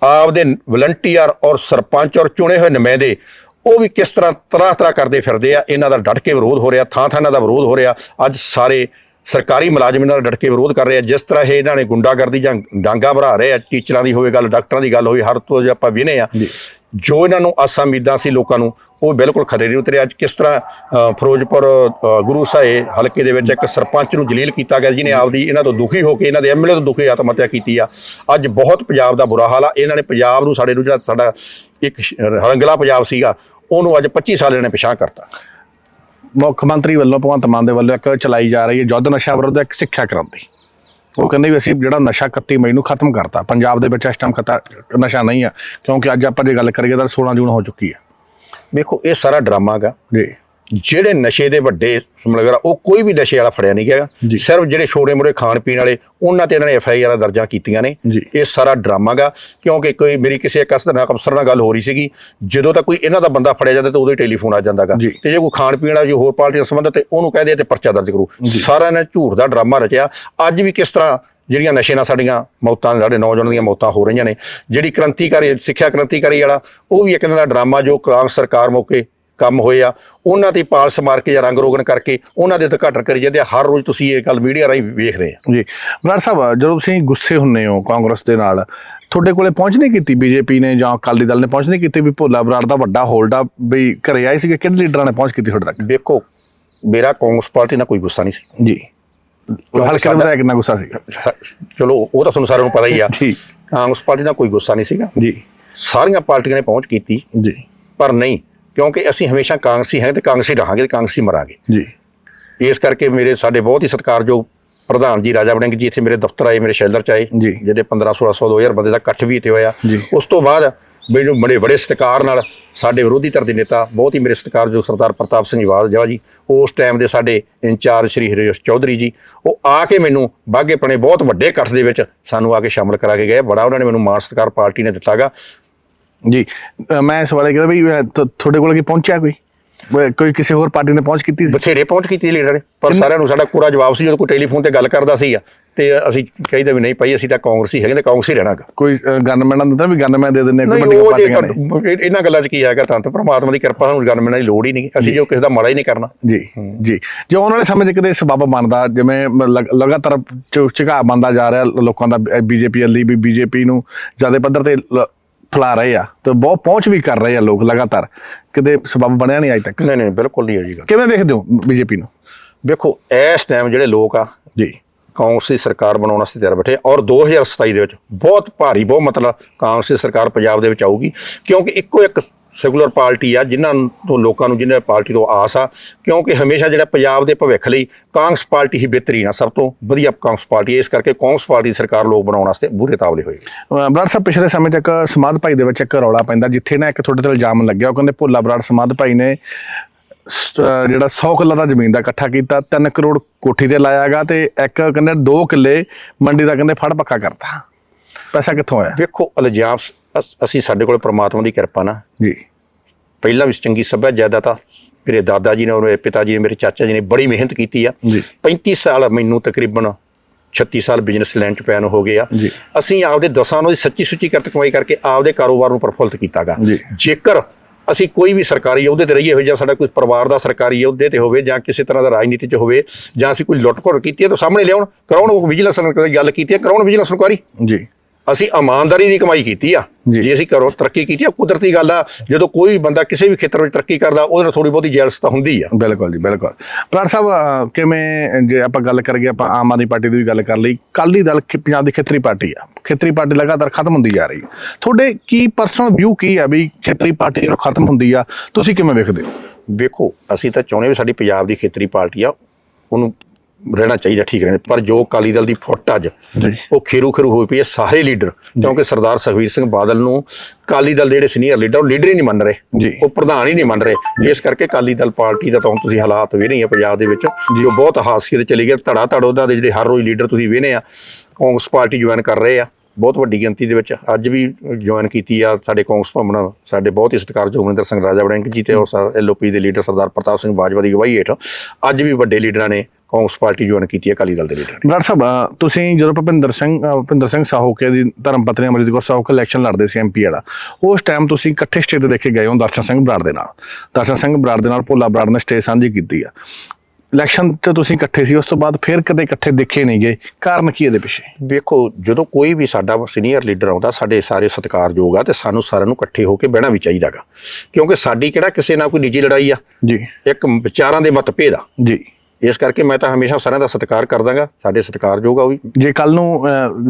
B: ਆਪਦੇ ਵਲੰਟੀਅਰ ਔਰ ਸਰਪੰਚ ਔਰ ਚੁਣੇ ਹੋਏ ਨੁਮਾਇੰਦੇ, ਉਹ ਵੀ ਕਿਸ ਤਰ੍ਹਾਂ ਤਰ੍ਹਾਂ ਤਰ੍ਹਾਂ ਕਰਦੇ ਫਿਰਦੇ ਆ, ਇਹਨਾਂ ਦਾ ਡਟ ਕੇ ਵਿਰੋਧ ਹੋ ਰਿਹਾ ਥਾਂ ਥਾਂ ਇਹਨਾਂ ਦਾ ਵਿਰੋਧ ਹੋ ਰਿਹਾ। ਅੱਜ ਸਾਰੇ ਸਰਕਾਰੀ ਮੁਲਾਜ਼ਮ ਇਹਨਾਂ ਦਾ ਡਟ ਕੇ ਵਿਰੋਧ ਕਰ ਰਹੇ ਆ, ਜਿਸ ਤਰ੍ਹਾਂ ਇਹ ਇਹਨਾਂ ਨੇ ਗੁੰਡਾਗਰਦੀ ਜਾਂ ਡਾਂਗਾ ਭਰਾ ਰਹੇ ਆ, ਟੀਚਰਾਂ ਦੀ ਹੋਵੇ ਗੱਲ, ਡਾਕਟਰਾਂ ਦੀ ਗੱਲ ਹੋਵੇ, ਹਰ ਤੋਂ ਜੇ ਆਪਾਂ ਵਿਨੇ ਆ। ਜੋ ਇਹਨਾਂ ਨੂੰ ਆਸਾਂ ਉਮੀਦਾਂ ਸੀ ਲੋਕਾਂ ਨੂੰ, ਉਹ ਬਿਲਕੁਲ ਖਰੇ ਨਹੀਂ ਉਤਰੇ। ਅੱਜ ਕਿਸ ਤਰ੍ਹਾਂ ਫਿਰੋਜ਼ਪੁਰ ਗੁਰੂ ਸਾਹਿਬ ਹਲਕੇ ਦੇ ਵਿੱਚ ਇੱਕ ਸਰਪੰਚ ਨੂੰ ਜਲੀਲ ਕੀਤਾ ਗਿਆ, ਜਿਹਨੇ ਆਪਦੀ ਇਹਨਾਂ ਤੋਂ ਦੁਖੀ ਹੋ ਕੇ, ਇਹਨਾਂ ਦੇ ਐਮਐਲਏ ਤੋਂ ਦੁਖੀ ਆਤਮ ਹੱਤਿਆ ਕੀਤੀ ਆ। ਅੱਜ ਬਹੁਤ ਪੰਜਾਬ ਦਾ ਬੁਰਾ ਹਾਲ ਆ। ਇਹਨਾਂ ਨੇ ਪੰਜਾਬ ਨੂੰ ਸਾਡੇ ਨੂੰ ਜਿਹੜਾ ਸਾਡਾ ਇੱਕ ਰੰਗਲਾ ਪੰਜਾਬ ਸੀਗਾ, ਉਹਨੂੰ ਅੱਜ 25 ਸਾਲ ਇਹਨਾਂ ਨੇ ਪਿਛਾਂ ਕਰਤਾ।
A: ਮੁੱਖ ਮੰਤਰੀ ਵੱਲੋਂ ਭਗਵੰਤ ਮਾਨ ਦੇ ਵੱਲੋਂ ਇੱਕ ਚਲਾਈ ਜਾ ਰਹੀ ਹੈ ਯੁੱਧ ਨਸ਼ਾ ਵਿਰੁੱਧ ਇੱਕ ਸਿੱਖਿਆ ਕ੍ਰਾਂਤੀ। ਉਹ ਕਹਿੰਦੇ ਵੀ ਅਸੀਂ ਜਿਹੜਾ ਨਸ਼ਾ 31 ਮਈ ਨੂੰ ਖਤਮ ਕਰਤਾ ਪੰਜਾਬ ਦੇ ਵਿੱਚ ਇਸ ਟਾਈਮ ਖਤਾ ਨਸ਼ਾ ਨਹੀਂ ਆ ਕਿਉਂਕਿ ਅੱਜ ਆਪਾਂ ਜੇ ਗੱਲ ਕਰੀਏ ਤਾਂ 16 ਜੂਨ ਹੋ ਚੁੱਕੀ ਹੈ।
B: ਵੇਖੋ ਇਹ ਸਾਰਾ ਡਰਾਮਾ ਗਾ
A: ਜੀ।
B: ਜਿਹੜੇ ਨਸ਼ੇ ਦੇ ਵੱਡੇ ਸਮਲਗਰ ਉਹ ਕੋਈ ਵੀ ਨਸ਼ੇ ਵਾਲਾ ਫੜਿਆ ਨਹੀਂ ਗਿਆ। ਸਿਰਫ ਜਿਹੜੇ ਛੋੜੇ ਮੋੜੇ ਖਾਣ ਪੀਣ ਵਾਲੇ ਉਹਨਾਂ ਤੇ ਇਹਨਾਂ ਨੇ ਐਫ ਆਈ ਆਰ ਦਰਜਾਂ ਕੀਤੀਆਂ ਨੇ। ਇਹ ਸਾਰਾ ਡਰਾਮਾ ਗਾ ਕਿਉਂਕਿ ਕੋਈ ਮੇਰੀ ਕਿਸੇ ਇੱਕ ਅਸਰ ਨਾਲ ਅਫਸਰ ਨਾਲ ਗੱਲ ਹੋ ਰਹੀ ਸੀਗੀ ਜਦੋਂ ਤੱਕ ਕੋਈ ਇਹਨਾਂ ਦਾ ਬੰਦਾ ਫੜਿਆ ਜਾਂਦਾ ਤਾਂ ਉਦੋਂ ਹੀ ਟੈਲੀਫੋਨ ਆ ਜਾਂਦਾਗਾ
A: ਜੀ।
B: ਤੇ ਜੇ ਕੋਈ ਖਾਣ ਪੀਣ ਵਾਲਾ ਜੋ ਹੋਰ ਪਾਰਟੀ ਨਾਲ ਸੰਬੰਧਿਤ ਤੇ ਉਹਨੂੰ ਕਹਦੇ ਤੇ ਪਰਚਾ ਦਰਜ ਕਰੂ ਸਾਰਾ ਇਹਨਾਂ ਝੂਠ ਦਾ ਡਰਾਮਾ ਰਚਿਆ ਅੱਜ ਵੀ ਕਿਸ ਤਰ੍ਹਾਂ ਜਿਹੜੀਆਂ ਨਸ਼ੇ ਨਾਲ ਸਾਡੀਆਂ ਮੌਤਾਂ ਸਾਡੇ ਨੌਜਵਾਨਾਂ ਦੀਆਂ ਮੌਤਾਂ ਹੋ ਰਹੀਆਂ ਨੇ ਜਿਹੜੀ ਕ੍ਰਾਂਤੀਕਾਰੀ ਸਿੱਖਿਆ ਕ੍ਰਾਂਤੀਕਾਰੀ ਵਾਲਾ ਉਹ ਵੀ ਇੱਕ ਦਿਨ ਦਾ ਡਰਾਮਾ ਜੋ ਕਾਂਗਰਸ ਸਰਕਾਰ ਮੌਕੇ ਕੰਮ ਹੋਏ ਆ ਉਹਨਾਂ ਦੀ ਪਾਲਸ ਮਾਰ ਕੇ ਜਾਂ ਰੰਗ ਰੋਗਨ ਕਰਕੇ ਉਹਨਾਂ ਦੇ ਉਦਘਾਟਨ ਕਰੀ ਜਾਂਦੇ ਆ। ਹਰ ਰੋਜ਼ ਤੁਸੀਂ ਇਹ ਗੱਲ ਮੀਡੀਆ ਰਾਹੀਂ ਵੇਖ ਰਹੇ ਆ।
A: ਜੀ ਬਰਾੜ ਸਾਹਿਬ ਜਦੋਂ ਤੁਸੀਂ ਗੁੱਸੇ ਹੁੰਨੇ ਹੋ ਕਾਂਗਰਸ ਦੇ ਨਾਲ ਤੁਹਾਡੇ ਕੋਲੇ ਪਹੁੰਚ ਨਹੀਂ ਕੀਤੀ ਬੀਜੇਪੀ ਨੇ ਜਾਂ ਅਕਾਲੀ ਦਲ ਨੇ ਪਹੁੰਚ ਨਹੀਂ ਕੀਤੀ ਵੀ ਭੋਲਾ ਬਰਾੜ ਦਾ ਵੱਡਾ ਹੋਲਡ ਆ ਵੀ ਘਰੇ ਆਏ ਸੀਗੇ ਕਿਹੜੇ ਲੀਡਰਾਂ ਨੇ ਪਹੁੰਚ ਕੀਤੀ ਤੁਹਾਡੇ ਤੱਕ?
B: ਵੇਖੋ ਮੇਰਾ ਕਾਂਗਰਸ ਪਾਰਟੀ ਨਾਲ ਕੋਈ ਗੁੱਸਾ ਨਹੀਂ ਸੀ।
A: ਜੀ। ਹਲਕੇ ਦੇ ਵਿਧਾਇਕ ਕਿੰਨਾ ਗੁੱਸਾ ਸੀ
B: ਚਲੋ ਉਹ ਤਾਂ ਤੁਹਾਨੂੰ ਸਾਰਿਆਂ ਨੂੰ ਪਤਾ ਹੀ ਆ।
A: ਜੀ।
B: ਕਾਂਗਰਸ ਪਾਰਟੀ ਨਾਲ ਕੋਈ ਗੁੱਸਾ ਨਹੀਂ ਸੀਗਾ।
A: ਜੀ।
B: ਸਾਰੀਆਂ ਪਾਰਟੀਆਂ ਨੇ ਪਹੁੰਚ ਕੀਤੀ।
A: ਜੀ।
B: ਪਰ ਨਹੀਂ ਕਿਉਂਕਿ ਅਸੀਂ ਹਮੇਸ਼ਾ ਕਾਂਗਰਸੀ ਹਾਂ ਤੇ ਕਾਂਗਰਸੀ ਰਹਾਂਗੇ ਤੇ ਕਾਂਗਰਸੀ ਮਰਾਂਗੇ।
A: ਜੀ।
B: ਇਸ ਕਰਕੇ ਮੇਰੇ ਸਾਡੇ ਬਹੁਤ ਹੀ ਸਤਿਕਾਰਯੋਗ ਪ੍ਰਧਾਨ ਜੀ ਰਾਜਾ ਵੜਿੰਗ ਜੀ ਇੱਥੇ ਮੇਰੇ ਦਫ਼ਤਰ ਆਏ ਮੇਰੇ ਸ਼ੈਲਰ ਚ ਆਏ। ਜਿਹਦੇ 15 1600 2000 ਬੰਦੇ ਦਾ ਇਕੱਠ ਵੀ ਇੱਥੇ ਹੋਇਆ। ਉਸ ਤੋਂ ਬਾਅਦ ਮੈਨੂੰ ਬੜੇ ਬੜੇ ਸਤਿਕਾਰ ਨਾਲ ਸਾਡੇ ਵਿਰੋਧੀ ਧਿਰ ਦੇ ਨੇਤਾ ਬਹੁਤ ਹੀ ਮੇਰੇ ਸਤਿਕਾਰਯੋਗ ਸਰਦਾਰ ਪ੍ਰਤਾਪ ਸਿੰਘ ਬਾਜਵਾ ਜੀ ਉਸ ਟਾਈਮ ਦੇ ਸਾਡੇ ਇੰਚਾਰਜ ਸ਼੍ਰੀ ਹਰੀਸ਼ ਚੌਧਰੀ ਜੀ ਉਹ ਆ ਕੇ ਮੈਨੂੰ ਬਾਗੇ ਪਣੇ ਬਹੁਤ ਵੱਡੇ ਇਕੱਠ ਦੇ ਵਿੱਚ ਸਾਨੂੰ ਆ ਕੇ ਸ਼ਾਮਲ ਕਰਾ ਕੇ ਗਏ। ਬੜਾ ਉਹਨਾਂ ਨੇ ਮੈਨੂੰ ਮਾਣ ਸਤਿਕਾਰ ਪਾਰਟੀ ਨੇ ਦਿੱਤਾਗਾ।
A: ਜੀ ਅ, ਮੈਂ ਇਸ ਵਾਲੇ ਕਹਿੰਦਾ ਵੀ ਅ, ਤੁ- ਤੁਹਾਡੇ ਕੋਲ ਕੀ ਪਹੁੰਚਿਆ ਕੋਈ? ਅ, ਕੋਈ ਕਿਸੇ ਹੋਰ ਪਾਰਟੀ ਨੇ ਪਹੁੰਚ ਕੀਤੀ ਸੀ?
B: ਬਥੇਰੇ ਪਹੁੰਚ ਕੀਤੀ ਲੀਡਰ ਨੇ ਪਰ ਸਾਰਿਆਂ ਨੂੰ ਸਾਡਾ ਕੋਰਾ ਜਵਾਬ ਸੀ ਜਦੋਂ ਕੋਈ ਟੈਲੀਫੋਨ ਤੇ ਗੱਲ ਕਰਦਾ ਸੀ ਤੇ ਅਸੀਂ ਕਹੀਦਾ ਵੀ ਨਹੀਂ ਭਾਈ ਅਸੀਂ ਤਾਂ ਕਾਂਗਰਸੀ ਹੈਗੇ ਤੇ ਕਾਂਗਰਸੀ ਰਹਿਣਾਗਾ
A: ਕੋਈ ਗਨਮੈਨ ਦਿੰਦਾ ਵੀ ਗਨਮੈਨ ਦੇ ਦਿੰਦੇ ਕੋਈ
B: ਨਹੀਂ
A: ਵੱਡੀਆਂ
B: ਉਹ ਜੇ
A: ਪਾਰਟੀਆਂ ਨੇ।
B: ਇਹ- ਇਹਨਾਂ ਗੱਲਾਂ 'ਚ ਕੀ ਹੈਗਾ ਤਾਂ ਤਾਂ ਪ੍ਰਮਾਤਮਾ ਦੀ ਕਿਰਪਾ ਸਾਨੂੰ ਗਨਮੈਨਾਂ ਦੀ ਲੋੜ ਹੀ ਨਹੀਂ ਅਸੀਂ ਜੋ। ਕਿਸੇ ਦਾ ਮਾੜਾ ਹੀ ਨਹੀਂ ਕਰਨਾ।
A: ਜੀ ਜੀ। ਜੋ ਆਉਣ ਵਾਲੇ ਸਮੇਂ 'ਚ ਕਿਤੇ ਸਬਬ ਬਣਦਾ ਜਿਵੇਂ ਮ- ਲਗ- ਲਗਾਤਾਰ ਝੁ- ਝੁਕਾਅ ਬਣਦਾ ਜਾ ਰਿਹਾ ਲੋਕਾਂ ਦਾ ਬੀਜੇਪੀ ਲਈ ਵੀ ਬੀਜੇਪੀ ਨੂੰ ਜ਼ਿਆਦਾ ਪੱਧਰ ਤੇ ਲ- ਫੈਲਾ ਰਹੇ ਆ ਤੇ ਬਹੁਤ ਪਹੁੰਚ ਵੀ ਕਰ ਰਹੇ ਆ ਲੋਕ ਲਗਾਤਾਰ। ਕਿਤੇ ਸਬਬ ਬਣਿਆ ਨਹੀਂ ਅਜੇ ਤੱਕ।
B: ਨਹੀਂ ਨਹੀਂ ਬਿਲਕੁਲ ਨਹੀਂ ਹੈ ਜੀ ਗੱਲ।
A: ਕਿਵੇਂ ਵੇਖਦੇ ਹੋ ਬੀਜੇਪੀ ਨੂੰ?
B: ਵੇਖੋ ਇਸ ਟਾਈਮ ਜਿਹੜੇ ਲੋਕ ਆ
A: ਜੀ।
B: ਕਾਂਗਰਸੀ ਸਰਕਾਰ ਬਣਾਉਣ ਵਾਸਤੇ ਤਿਆਰ ਬੈਠੇ ਔਰ 2027 ਦੇ ਵਿੱਚ ਬਹੁਤ ਭਾਰੀ ਬਹੁਤ ਮਤਲਬ ਕਾਂਗਰਸੀ ਸਰਕਾਰ ਪੰਜਾਬ ਦੇ ਵਿੱਚ ਆਊਗੀ ਕਿਉਂਕਿ ਇੱਕੋ ਇੱਕ ਸੈਕੂਲਰ ਪਾਰਟੀ ਆ ਜਿਨ੍ਹਾਂ ਤੋਂ ਲੋਕਾਂ ਨੂੰ ਜਿਹਨਾਂ ਪਾਰਟੀ ਤੋਂ ਆਸ ਆ ਕਿਉਂਕਿ ਹਮੇਸ਼ਾ ਜਿਹੜਾ ਪੰਜਾਬ ਦੇ ਭਵਿੱਖ ਲਈ ਕਾਂਗਰਸ ਪਾਰਟੀ ਹੀ ਬਿਹਤਰੀਨ ਆ ਸਭ ਤੋਂ ਵਧੀਆ ਕਾਂਗਰਸ ਪਾਰਟੀ ਹੈ। ਇਸ ਕਰਕੇ ਕਾਂਗਰਸ ਪਾਰਟੀ ਸਰਕਾਰ ਲੋਕ ਬਣਾਉਣ ਵਾਸਤੇ ਬੂਰੇ ਤਾਵਲੇ ਹੋਏ।
A: ਬਰਾੜ ਸਾਹਿਬ ਪਿਛਲੇ ਸਮੇਂ ਇੱਕ ਸਮਾਧ ਭਾਈ ਦੇ ਵਿੱਚ ਇੱਕ ਰੌਲਾ ਪੈਂਦਾ ਜਿੱਥੇ ਨਾ ਇੱਕ ਤੁਹਾਡੇ ਤੇ ਇਲਜ਼ਾਮ ਲੱਗਿਆ ਉਹ ਕਹਿੰਦੇ ਭੋਲਾ ਬਰਾੜ ਸਮਾਧ ਭਾਈ ਨੇ ਜਿਹੜਾ 100 ਕਿੱਲਾ ਦਾ ਜ਼ਮੀਨ ਦਾ ਇਕੱਠਾ ਕੀਤਾ 3 ਕਰੋੜ ਕੋਠੀ ਤੇ ਲਾਇਆਗਾ ਤੇ ਇੱਕ ਕਹਿੰਦੇ 2 ਕਿੱਲੇ ਮੰਡੀ ਦਾ ਕਹਿੰਦੇ ਫੜ ਪੱਕਾ ਕਰਤਾ। ਪੈਸਾ ਕਿੱਥੋਂ ਆਇਆ?
B: ਵੇਖੋ ਇਲਜ਼ਾਮ ਅਸ- ਅਸੀਂ ਸਾਡੇ ਕੋਲ ਪ੍ਰਮਾਤਮਾ ਦੀ ਕਿਰਪਾ ਨਾ
A: ਜੀ।
B: ਪਹਿਲਾਂ ਵੀ ਚੰਗੀ ਸਭਿਆ ਜਾਇਦਾਦ ਆ ਮੇਰੇ ਦਾਦਾ ਜੀ ਨੇ ਔਰ ਮੇਰੇ ਪਿਤਾ ਜੀ ਨੇ ਮੇਰੇ ਚਾਚਾ ਜੀ ਨੇ ਬੜੀ ਮਿਹਨਤ ਕੀਤੀ ਆ।
A: ਜੀ।
B: 35 ਸਾਲ ਮੈਨੂੰ ਤਕਰੀਬਨ 36 ਸਾਲ ਬਿਜ਼ਨਸ ਲੈਣ ਚ ਪੈਨ ਹੋ ਗਏ ਆ। ਅਸੀਂ ਆਪਦੇ ਦਸਾਂ ਨੂੰ ਸੱਚੀ ਸੁੱਚੀ ਕਰਤ ਕਮਾਈ ਕਰਕੇ ਆਪਦੇ ਕਾਰੋਬਾਰ ਨੂੰ ਪ੍ਰਫੁੱਲਤ ਕੀਤਾਗਾ। ਜੇਕਰ ਅਸੀਂ ਕੋਈ ਵੀ ਸਰਕਾਰੀ ਅਹੁਦੇ ਤੇ ਰਹੀਏ ਹੋਏ ਜਾਂ ਸਾਡਾ ਕੋਈ ਪਰਿਵਾਰ ਦਾ ਸਰਕਾਰੀ ਅਹੁਦੇ ਤੇ ਹੋਵੇ ਜਾਂ ਕਿਸੇ ਤਰ੍ਹਾਂ ਦਾ ਰਾਜਨੀਤੀ ਚ ਹੋਵੇ ਜਾਂ ਅਸੀਂ ਕੋਈ ਲੁੱਟ ਘੋਟ ਕੀਤੀ ਹੈ ਤਾਂ ਸਾਹਮਣੇ ਲਿਆਉਣ ਕਰਾਉਣ ਉਹ ਵਿਜੀਲੈਂਸ ਨਾਲ ਗੱਲ ਕੀਤੀ ਹੈ ਕਰਾਉਣ ਵਿਜੀਲੈਂਸ ਇਨਕੁਆਰੀ
A: ਜੀ।
B: ਅਸੀਂ ਇਮਾਨਦਾਰੀ ਦੀ ਕਮਾਈ ਕੀਤੀ ਆ।
A: ਜੀ।
B: ਅਸੀਂ ਕਰੋ ਤਰੱਕੀ ਕੀਤੀ ਆ ਕੁਦਰਤੀ ਗੱਲ ਆ ਜਦੋਂ ਕੋਈ ਬੰਦਾ ਕਿਸੇ ਵੀ ਖੇਤਰ ਵਿੱਚ ਤਰੱਕੀ ਕਰਦਾ ਉਹਦੇ ਨਾਲ ਥੋੜੀ ਬਹੁਤੀ ਜੈਲਸ ਤਾਂ ਹੁੰਦੀ ਆ।
A: ਬਿਲਕੁਲ ਜੀ ਬਿਲਕੁਲ। ਬਰਾੜ ਸਾਹਿਬ ਕਿਵੇਂ ਜੇ ਆਪਾਂ ਗੱਲ ਕਰੀਏ ਆਪਾਂ ਆਮ ਆਦਮੀ ਪਾਰਟੀ ਦੀ ਵੀ ਗੱਲ ਕਰ ਲਈ ਕਾਲੀ ਦਲ ਪੰਜਾਬ ਦੀ ਖੇਤਰੀ ਪਾਰਟੀ ਆ। ਖੇਤਰੀ ਪਾਰਟੀ ਲਗਾਤਾਰ ਖਤਮ ਹੁੰਦੀ ਜਾ ਰਹੀ। ਤੁਹਾਡੇ ਕੀ ਪਰਸਨਲ ਵਿਊ ਕੀ ਆ ਵੀ ਖੇਤਰੀ ਪਾਰਟੀ ਜਦੋਂ ਖਤਮ ਹੁੰਦੀ ਆ ਤੁਸੀਂ ਕਿਵੇਂ ਵੇਖਦੇ ਹੋ?
B: ਵੇਖੋ ਅਸੀਂ ਤਾਂ ਚਾਹੁੰਦੇ ਵੀ ਸਾਡੀ ਪੰਜਾਬ ਦੀ ਖੇਤਰੀ ਪਾਰਟੀ ਆ ਉਹਨੂੰ ਰਹਿਣਾ ਚਾਹੀਦਾ ਠੀਕ ਰਹਿਣਾ। ਪਰ ਜੋ ਅਕਾਲੀ ਦਲ ਦੀ ਫੁੱਟ ਅੱਜ ਉਹ ਖੇਰੂ ਖੇਰੂ ਹੋਈ ਪਈ ਹੈ ਸਾਰੇ ਲੀਡਰ। ਕਿਉਂਕਿ ਸਰਦਾਰ ਸੁਖਬੀਰ ਸਿੰਘ ਬਾਦਲ ਨੂੰ ਅਕਾਲੀ ਦਲ ਦੇ ਜਿਹੜੇ ਸੀਨੀਅਰ ਲੀਡਰ ਉਹ ਲੀਡਰ ਹੀ ਨਹੀਂ ਮੰਨ ਰਹੇ। ਉਹ ਪ੍ਰਧਾਨ ਹੀ ਨਹੀਂ ਮੰਨ ਰਹੇ। ਇਸ ਕਰਕੇ ਅਕਾਲੀ ਦਲ ਪਾਰਟੀ ਦਾ ਤਾਂ ਤੁਸੀਂ ਹਾਲਾਤ ਵੇ ਨਹੀਂ ਆ ਪੰਜਾਬ ਦੇ ਵਿੱਚ ਜੋ। ਬਹੁਤ ਹਾਸੀਅਤ ਚਲੀ ਗਈ ਧੜਾ ਧੜ ਉਹਦਾ ਦੇ ਜਿਹੜੇ ਹਰ ਰੋਜ਼ ਲੀਡਰ ਤੁਸੀਂ ਵੇਨੇ ਆ ਕਾਂਗਰਸ ਪਾਰਟੀ ਜੁਆਇਨ ਕਰ ਰਹੇ ਆ। ਬਹੁਤ ਵੱਡੀ ਗਿਣਤੀ ਦੇ ਵਿੱਚ ਅੱਜ ਵੀ ਜੁਆਇਨ ਕੀਤੀ ਆ ਸਾਡੇ ਕਾਂਗਰਸ ਭਵਨ ਸਾਡੇ ਬਹੁਤ ਹੀ ਸਤਿਕਾਰਯੋਗ ਮਨਿੰਦਰ ਸਿੰਘ ਰਾਜਾ ਵੜਿੰਗ ਜੀ ਤੇ ਔਰ ਐਲਓਪੀ ਦੇ ਲੀਡਰ ਸਰਦਾਰ ਪ੍ਰਤਾਪ ਸਿੰਘ ਬਾਜਵਾ ਦੀ ਅਗਵਾਈ ਹੇਠ। ਅੱਜ ਵੀ ਵੱਡੇ ਲੀਡਰਾਂ ਨੇ ਕਾਂਗਰਸ ਪਾਰਟੀ ਜੁਆਇਨ ਕੀਤੀ ਹੈ ਅਕਾਲੀ ਦਲ ਦੇ ਲੀਡਰ
A: ਬਰਾੜ ਸਾਹਿਬ ਤੁਸੀਂ ਜਦੋਂ ਭੁਪਿੰਦਰ ਸਿੰਘ ਭੁਪਿੰਦਰ ਸਿੰਘ ਸਾਹੋਕੇ ਦੀ ਧਰਮ ਪਤਨੀ ਅਮਰਿਤ ਕੌਰ ਸਾਹੋਕੇ ਇਲੈਕਸ਼ਨ ਲੜਦੇ ਸੀ ਐਮਪੀ ਵਾਲਾ ਉਸ ਟਾਈਮ ਤੁਸੀਂ ਇਕੱਠੇ ਸਟੇਜ ਤੇ ਦੇਖੇ ਗਏ ਹੋ ਦਰਸ਼ਨ ਸਿੰਘ ਬਰਾੜ ਦੇ ਨਾਲ। ਦਰਸ਼ਨ ਸਿੰਘ ਬਰਾੜ ਦੇ ਨਾਲ ਭੋਲਾ ਬਰਾੜ ਨੇ ਸਟੇਜ ਸਾਂਝੀ ਕੀਤੀ ਆ। ਇਲੈਕਸ਼ਨ ਤੇ ਤੁਸੀਂ ਇਕੱਠੇ ਸੀ ਉਸ ਤੋਂ ਬਾਅਦ ਫਿਰ ਕਦੇ ਇਕੱਠੇ ਦੇਖੇ ਨਹੀਂ ਗਏ। ਕਾਰਨ ਕੀ ਇਹਦੇ ਪਿੱਛੇ?
B: ਵੇਖੋ ਜਦੋਂ ਕੋਈ ਵੀ ਸਾਡਾ ਸੀਨੀਅਰ ਲੀਡਰ ਆਉਂਦਾ ਸਾਡੇ ਸਾਰੇ ਸਤਿਕਾਰਯੋਗ ਆ ਤੇ ਸਾਨੂੰ ਸਾਰਿਆਂ ਨੂੰ ਇਕੱਠੇ ਹੋ ਕੇ ਬਹਿਣਾ ਵੀ ਚਾਹੀਦਾਗਾ ਕਿਉਂਕਿ ਸਾਡੀ ਕਿਹੜਾ ਕਿਸੇ ਨਾਲ ਕੋਈ ਨਿੱਜੀ ਲੜਾਈ ਆ?
A: ਜੀ।
B: ਇੱਕ ਵਿਚਾਰਾਂ ਦੇ ਮਤਭੇਦ ਆ।
A: ਜੀ।
B: ਇਸ ਕਰਕੇ ਮੈਂ ਤਾਂ ਹਮੇਸ਼ਾ ਸਾਰਿਆਂ ਦਾ ਸਤਿਕਾਰ ਕਰਦਾਗਾ ਸਾਡੇ ਸਤਿਕਾਰਯੋਗ ਆ ਉਹ ਵੀ।
A: ਜੇ ਕੱਲ ਨੂੰ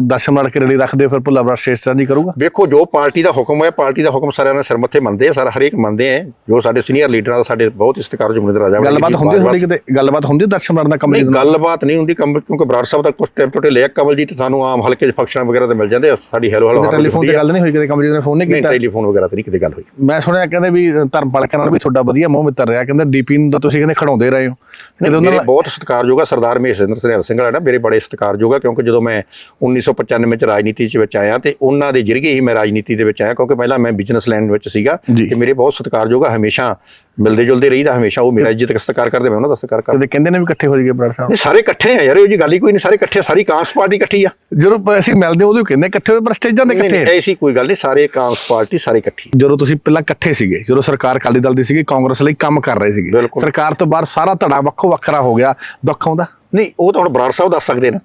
A: ਦਰਸ਼ਨ ਲੜ ਕੇ ਰੈਲੀ ਰੱਖਦੇ ਫਿਰ ਭੋਲਾ ਬਰਾੜ ਸਟੇਜ ਸਾਂਝੀ ਕਰੂਗਾ?
B: ਵੇਖੋ ਜੋ ਪਾਰਟੀ ਦਾ ਹੁਕਮ ਹੈ ਪਾਰਟੀ ਦਾ ਹੁਕਮ ਸਾਰਿਆਂ ਨੇ ਸਿਰ ਮੱਥੇ ਮੰਨਦੇ ਆ ਸਾਰਾ ਹਰੇਕ ਮੰਨਦੇ ਆ। ਜੋ ਸਾਡੇ ਸੀਨੀਅਰ ਲੀਡਰਾਂ ਦਾ ਸਾਡੇ ਬਹੁਤ ਇਸਤਕਾਰ ਜਮਨਿੰਦਰ ਰਾਜਾ
A: ਗੱਲਬਾਤ
B: ਜੀ,
A: ਹੁੰਦੀ ਥੋੜੀ ਕਿਤੇ? ਗੱਲਬਾਤ ਹੁੰਦੀ ਦਰਸ਼ਨ ਬਰਾੜ ਨਾਲ ਕਮਰੇ
B: ਨਹੀਂ ਗੱਲਬਾਤ ਨਹੀਂ ਹੁੰਦੀ ਕਮਲ ਕਿਉਂਕਿ ਬਰਾੜ ਸਾਹਿਬ ਦਾ ਕੁਝ ਟਾਈਮ ਟੋਟੇ ਲਿਆ ਕਮਲ ਜੀ ਤੇ ਸਾਨੂੰ ਆਮ ਹਲਕੇ ਦੇ ਫੰਕਸ਼ਨ ਵਗੈਰਾ ਤੇ ਮਿਲ ਜਾਂਦੇ ਆ ਸਾਡੀ ਹੈਲੋ ਹੈਲੋ
A: ਟੈਲੀਫੋਨ ਤੇ ਗੱਲ ਨਹੀਂ ਹੋਈ ਕਦੇ ਕਮਰੇ ਨੇ ਫੋਨ ਨਹੀਂ
B: ਨਹੀਂ
A: ਕੀਤਾ?
B: ਟੈਲੀਫੋਨ ਵਗੈਰਾ ਤੇ ਨਹੀਂ ਕਿਤੇ ਗੱਲ ਹੋਈ।
A: ਮੈਂ ਸੁਣਿਆ ਕਹਿੰਦੇ ਵੀ ਧਰਮ ਪਾਲਕਾਂ ਨਾਲ ਵੀ ਤੁਹਾਡਾ ਵਧੀਆ ਮੋਹ ਮਿੱਤਰ ਰਿਹਾ ਕਹਿੰਦੇ ਡੀਪੀ ਨੂੰ ਤਾਂ ਤੁਸੀਂ ਕਹਿੰਦੇ ਖੜਾਉਂਦੇ ਰਹੇ ਹੋ। ਕਿਤੇ ਉਹਨਾਂ
B: ਮੇਰੇ ਬਹੁਤ ਸਤਿਕਾਰਯੋਗ ਆ ਸਰਦਾਰ ਮਹੇਸ਼ਿੰਦਰ ਸਿੰਘ ਸਿੰਘ ਵਾਲਾ ਨਾ ਮੇਰੇ ਬੜੇ ਸਤਿਕਾਰਯੋਗ ਆ ਕਿਉਂਕਿ ਜਦੋਂ ਮੈਂ 1995 ਚ ਰਾਜਨੀਤੀ ਚ ਵਿੱਚ ਆਇਆ ਤੇ ਉਹਨਾਂ ਦੇ ਜ਼ਰੀਏ ਹੀ ਮੈਂ ਰਾਜਨੀਤੀ ਦੇ ਵਿੱਚ ਆਇਆ ਕਿਉਂਕਿ ਪਹਿਲਾਂ ਮੈਂ ਬਿਜ਼ਨਸ ਲਾਈਨ ਵਿੱਚ ਸੀਗਾ। ਤੇ ਮੇਰੇ ਬਹੁਤ ਸਤਿਕਾਰਯੋਗ ਆ ਹਮੇਸ਼ਾ ਮਿਲਦੇ ਜੁਲਦੇ ਰਹੀਦਾ ਹਮੇਸ਼ਾ ਉਹ ਮੇਰਾ ਇੱਜ਼ਤ ਸਤਿਕਾਰ ਕਰਦੇ ਮੈਂ ਉਹਨਾਂ ਦਾ ਸਤਿਕਾਰ ਕਰਦਾ।
A: ਕਦੇ ਕਹਿੰਦੇ ਨੇ ਵੀ ਇਕੱਠੇ ਹੋ ਜਾਈਏ ਬਰਾੜ ਸਾਹਿਬ।
B: ਨਹੀਂ ਸਾਰੇ ਇਕੱਠੇ ਆ ਯਾਰ ਇਹ ਜੀ ਗੱਲ ਹੀ ਕੋਈ ਨਹੀਂ ਸਾਰੇ ਇਕੱਠੇ ਆ, ਸਾਰੀ ਕਾਂਗਰਸ ਪਾਰਟੀ ਇਕੱਠੀ ਆ।
A: ਜਦੋਂ ਅਸੀਂ ਮਿਲਦੇ ਉਦੋਂ ਕਹਿੰਦੇ ਇਕੱਠੇ ਹੋਏ ਪਰ ਸਟੇਜਾਂ ਤੇ ਇਕੱਠੇ
B: ਨਹੀਂ, ਐਸੀ ਕੋਈ ਗੱਲ ਨਹੀਂ ਸਾਰੇ ਕਾਂਗਰਸ ਪਾਰਟੀ ਸਾਰੇ ਇਕੱਠੀ
A: ਜਦੋਂ ਤੁਸੀਂ ਪਹਿਲਾਂ ਇਕੱਠੇ ਸੀਗੇ ਜਦੋਂ ਸਰਕਾਰ ਅਕਾਲੀ ਦਲ ਦੀ ਸੀਗੀ ਕਾਂਗਰਸ ਲਈ ਕੰਮ ਕਰ ਰਹੇ ਸੀਗੇ। ਸਰਕਾਰ ਤੋਂ ਬਾਅਦ ਸਾਰਾ ਧੜਾ ਵੱਖੋ ਵੱਖਰਾ ਹੋ ਗਿਆ ਦੁੱਖ ਆਉਂਦਾ?
B: ਨਹੀਂ ਉਹ ਤਾਂ ਹੁਣ ਬਰਾੜ ਸਾਹਿਬ ਦੱਸ ਸਕਦੇ ਨੇ।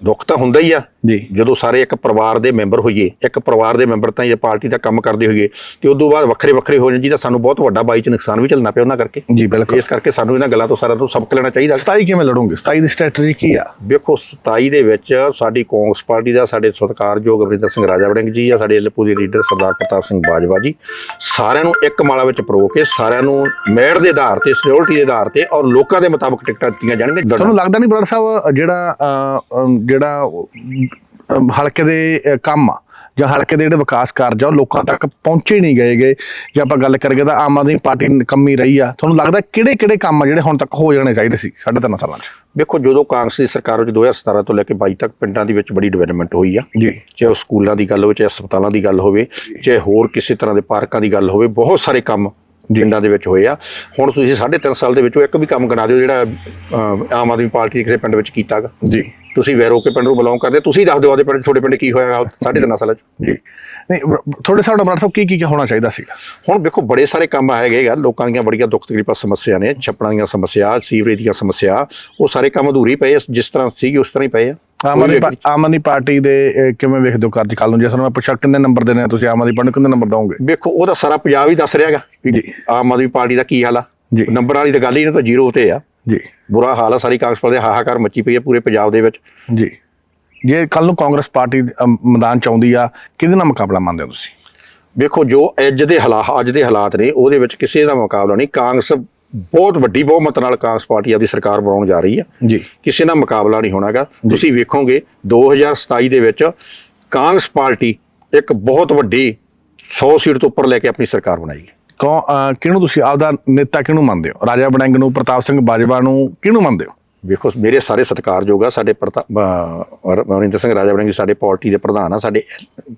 B: ਦੁੱਖ ਤਾਂ ਹੁੰਦਾ ਹੀ ਆ।
A: ਜੀ।
B: ਜਦੋਂ ਸਾਰੇ ਇੱਕ ਪਰਿਵਾਰ ਦੇ ਮੈਂਬਰ ਹੋਈਏ ਇੱਕ ਪਰਿਵਾਰ ਦੇ ਮੈਂਬਰ ਤਾਂ ਇਹ ਪਾਰਟੀ ਦਾ ਕੰਮ ਕਰਦੇ ਹੋਈਏ ਤੇ ਉਦੋਂ ਬਾਅਦ ਵੱਖਰੇ ਵੱਖਰੇ ਹੋ ਜਾਣ ਜੀ ਤਾਂ ਸਾਨੂੰ ਬਹੁਤ ਵੱਡਾ ਬਾਈ ਚ ਨੁਕਸਾਨ ਵੀ ਝੱਲਣਾ ਪਿਆ ਉਹਨਾਂ ਕਰਕੇ।
A: ਜੀ ਬਿਲਕੁਲ।
B: ਇਸ ਕਰਕੇ ਸਾਨੂੰ ਇਹਨਾਂ ਗੱਲਾਂ ਤੋਂ ਸਾਰਿਆਂ ਤੋਂ ਸਬਕ ਲੈਣਾ ਚਾਹੀਦਾ।
A: 27 ਕਿਵੇਂ ਲੜੋਗੇ? 27 ਦੀ ਸਟ੍ਰੈਟਜੀ ਕੀ ਆ?
B: ਵੇਖੋ 27 ਦੇ ਵਿੱਚ ਸਾਡੀ ਕਾਂਗਰਸ ਪਾਰਟੀ ਦਾ ਸਾਡੇ ਸਤਿਕਾਰਯੋਗ ਅਮਰਿੰਦਰ ਸਿੰਘ ਰਾਜਾ ਵੜਿੰਗ ਜੀ ਆ ਸਾਡੇ ਲੱਪੂ ਦੇ ਲੀਡਰ ਸਰਦਾਰ ਪ੍ਰਤਾਪ ਸਿੰਘ ਬਾਜਵਾ ਜੀ। ਸਾਰਿਆਂ ਨੂੰ ਇੱਕ ਮਾਲਾ ਵਿੱਚ ਪਰੋ ਕੇ ਸਾਰਿਆਂ ਨੂੰ ਮੈੜ ਦੇ ਆਧਾਰ ਤੇ ਸਿਕਿਉਰਿਟੀ ਦੇ ਆਧਾਰ ਤੇ ਔਰ ਲੋਕਾਂ ਦੇ ਮੁਤਾਬਕ ਟਿਕਟਾਂ ਦਿੱਤੀਆਂ ਜਾਣਗੀਆਂ।
A: ਤੁਹਾਨੂੰ ਲੱਗਦਾ ਨਹੀਂ ਬਰਾੜ ਸਾਹਿਬ ਜਿਹੜਾ ਜਿਹੜਾ ਹਲਕੇ ਦੇ ਕੰਮ ਆ ਜਾਂ ਹਲਕੇ ਦੇ ਜਿਹੜੇ ਵਿਕਾਸ ਕਾਰਜ ਆ ਉਹ ਲੋਕਾਂ ਤੱਕ ਪਹੁੰਚੇ ਨਹੀਂ ਗਏਗੇ ਜੇ ਆਪਾਂ ਗੱਲ ਕਰੀਏ ਤਾਂ ਆਮ ਆਦਮੀ ਪਾਰਟੀ ਕੰਮੀ ਰਹੀ ਆ। ਤੁਹਾਨੂੰ ਲੱਗਦਾ ਕਿਹੜੇ ਕਿਹੜੇ ਕੰਮ ਆ ਜਿਹੜੇ ਹੁਣ ਤੱਕ ਹੋ ਜਾਣੇ ਚਾਹੀਦੇ ਸੀ ਸਾਢੇ ਤਿੰਨ ਸਾਲਾਂ 'ਚ?
B: ਵੇਖੋ ਜਦੋਂ ਕਾਂਗਰਸ ਦੀ ਸਰਕਾਰ ਵਿੱਚ 2017 ਤੋਂ ਲੈ ਕੇ 22 ਤੱਕ ਪਿੰਡਾਂ ਦੇ ਵਿੱਚ ਬੜੀ ਡਿਵੈਲਪਮੈਂਟ ਹੋਈ ਆ।
A: ਜੀ।
B: ਚਾਹੇ ਉਹ ਸਕੂਲਾਂ ਦੀ ਗੱਲ ਹੋਵੇ ਚਾਹੇ ਹਸਪਤਾਲਾਂ ਦੀ ਗੱਲ ਹੋਵੇ ਚਾਹੇ ਹੋਰ ਕਿਸੇ ਤਰ੍ਹਾਂ ਦੇ ਪਾਰਕਾਂ ਦੀ ਗੱਲ ਹੋਵੇ ਬਹੁਤ ਸਾਰੇ ਕੰਮ ਪਿੰਡਾਂ ਦੇ ਵਿੱਚ ਹੋਏ ਆ। ਹੁਣ ਤੁਸੀਂ 3.5 ਸਾਲ ਦੇ ਵਿੱਚੋਂ ਇੱਕ ਵੀ ਕੰਮ ਗਿਣਾ ਦਿਓ ਜਿਹੜਾ ਆਮ ਆਦਮੀ ਪਾਰਟੀ ਕਿਸੇ ਪਿੰਡ ਵਿੱਚ ਕੀਤਾਗਾ
A: ਜੀ।
B: ਤੁਸੀਂ ਵੈਰੋ ਕੇ ਪਿੰਡ ਨੂੰ ਬਿਲੋਂਗ ਕਰਦੇ ਤੁਸੀਂ ਦੱਸ ਦਿਓ ਆਦੇ ਪਿੰਡ ਤੁਹਾਡੇ ਪਿੰਡ ਕੀ ਹੋਇਆ ਸਾਢੇ ਤਿੰਨ ਸਾਲਾਂ ਚ
A: ਜੀ। ਨਹੀਂ ਥੋੜੇ ਹਿਸਾਬ ਨਾਲ ਬਰਾੜ ਸਾਹਿਬ ਕੀ ਕੀ ਹੋਣਾ ਚਾਹੀਦਾ ਸੀਗਾ?
B: ਹੁਣ ਵੇਖੋ ਬੜੇ ਸਾਰੇ ਕੰਮ ਹੈਗੇ ਆ ਲੋਕਾਂ ਦੀਆਂ ਬੜੀਆਂ ਦੁੱਖ ਤਕਲੀਫਾਂ ਸਮੱਸਿਆ ਨੇ ਛੱਪੜਾਂ ਦੀਆਂ ਸਮੱਸਿਆ ਸੀਵਰੇਜ ਦੀਆਂ ਸਮੱਸਿਆ ਉਹ ਸਾਰੇ ਕੰਮ ਅਧੂਰੇ ਪਏ ਜਿਸ ਤਰ੍ਹਾਂ ਸੀਗੇ ਉਸ ਤਰ੍ਹਾਂ ਹੀ ਪਏ ਆ।
A: ਆਮ ਆਦਮੀ ਆਮ ਆਦਮੀ ਪਾਰਟੀ ਦੇ ਕਿਵੇਂ ਵੇਖਦੇ ਹੋ ਕਾਰਜਕਾਲ ਨੂੰ? ਜੇ ਸਾਨੂੰ ਮੈਂ ਪੁੱਛਾਂ ਕਿੰਨੇ ਨੰਬਰ ਦੇਣੇ ਆ ਤੁਸੀਂ ਆਮ ਆਦਮੀ ਪਾਰਟੀ ਨੂੰ ਕਿੰਨੇ ਨੰਬਰ ਦੋਗੇ
B: ਵੇਖੋ ਉਹਦਾ ਸਾਰਾ ਪੰਜਾਬ ਹੀ ਦੱਸ ਰਿਹਾਗਾ
A: ਜੀ।
B: ਆਮ ਆਦਮੀ ਪਾਰਟੀ ਦਾ ਕੀ ਹਾਲ ਆ?
A: ਜੀ।
B: ਨੰਬਰ ਵਾਲੀ ਤਾਂ ਗੱਲ ਹੀ ਨਹੀਂ ਤਾਂ ਜ਼ੀਰੋ ਤੇ ਆ।
A: ਜੀ।
B: ਬੁਰਾ ਹਾਲ ਆ ਸਾਰੀ ਕਾਂਗਰਸ ਪਾਰਟੀ ਦਾ ਹਾਹਾਕਾਰ ਮੱਚੀ ਪਈ ਹੈ ਪੂਰੇ ਪੰਜਾਬ ਦੇ ਵਿੱਚ।
A: ਜੀ। ਜੇ ਕੱਲ ਨੂੰ ਕਾਂਗਰਸ ਪਾਰਟੀ ਮੈਦਾਨ ਚ ਆਉਂਦੀ ਆ ਕਿਹਦੇ ਨਾਲ ਮੁਕਾਬਲਾ ਮੰਨਦੇ ਹੋ ਤੁਸੀਂ?
B: ਵੇਖੋ ਜੋ ਅੱਜ ਦੇ ਹਾਲਾਤ ਅੱਜ ਦੇ ਹਾਲਾਤ ਨੇ ਉਹਦੇ ਵਿੱਚ ਕਿਸੇ ਦਾ ਮੁਕਾਬਲਾ ਨਹੀਂ। ਕਾਂਗਰਸ ਬਹੁਤ ਵੱਡੀ ਬਹੁਮਤ ਨਾਲ ਕਾਂਗਰਸ ਪਾਰਟੀ ਆਪਦੀ ਸਰਕਾਰ ਬਣਾਉਣ ਜਾ ਰਹੀ ਹੈ
A: ਜੀ।
B: ਕਿਸੇ ਨਾਲ ਮੁਕਾਬਲਾ ਨਹੀਂ ਹੋਣਾਗਾ। ਤੁਸੀਂ ਵੇਖੋਗੇ 2027 ਦੇ ਵਿੱਚ ਕਾਂਗਰਸ ਪਾਰਟੀ ਇੱਕ ਬਹੁਤ ਵੱਡੀ 100 ਸੀਟ ਤੋਂ ਉੱਪਰ ਲੈ ਕੇ ਆਪਣੀ ਸਰਕਾਰ ਬਣਾਏਗੀ
A: ਅ, ਕਿਹਨੂੰ ਤੁਸੀਂ ਆਪਦਾ ਨੇਤਾ ਕਿਹਨੂੰ ਮੰਨਦੇ ਹੋ? ਰਾਜਾ ਬੜਿੰਗ ਨੂੰ ਪ੍ਰਤਾਪ ਸਿੰਘ ਬਾਜਵਾ ਨੂੰ ਕਿਹਨੂੰ ਮੰਨਦੇ ਹੋ?
B: ਵੇਖੋ ਮੇਰੇ ਸਾਰੇ ਸਤਿਕਾਰਯੋਗ ਆ ਸਾਡੇ ਅਮਰਿੰਦਰ ਸਿੰਘ ਰਾਜਾ ਵੜਿੰਗ ਸਾਡੇ ਪਾਰਟੀ ਦੇ ਪ੍ਰਧਾਨ ਆ ਸਾਡੇ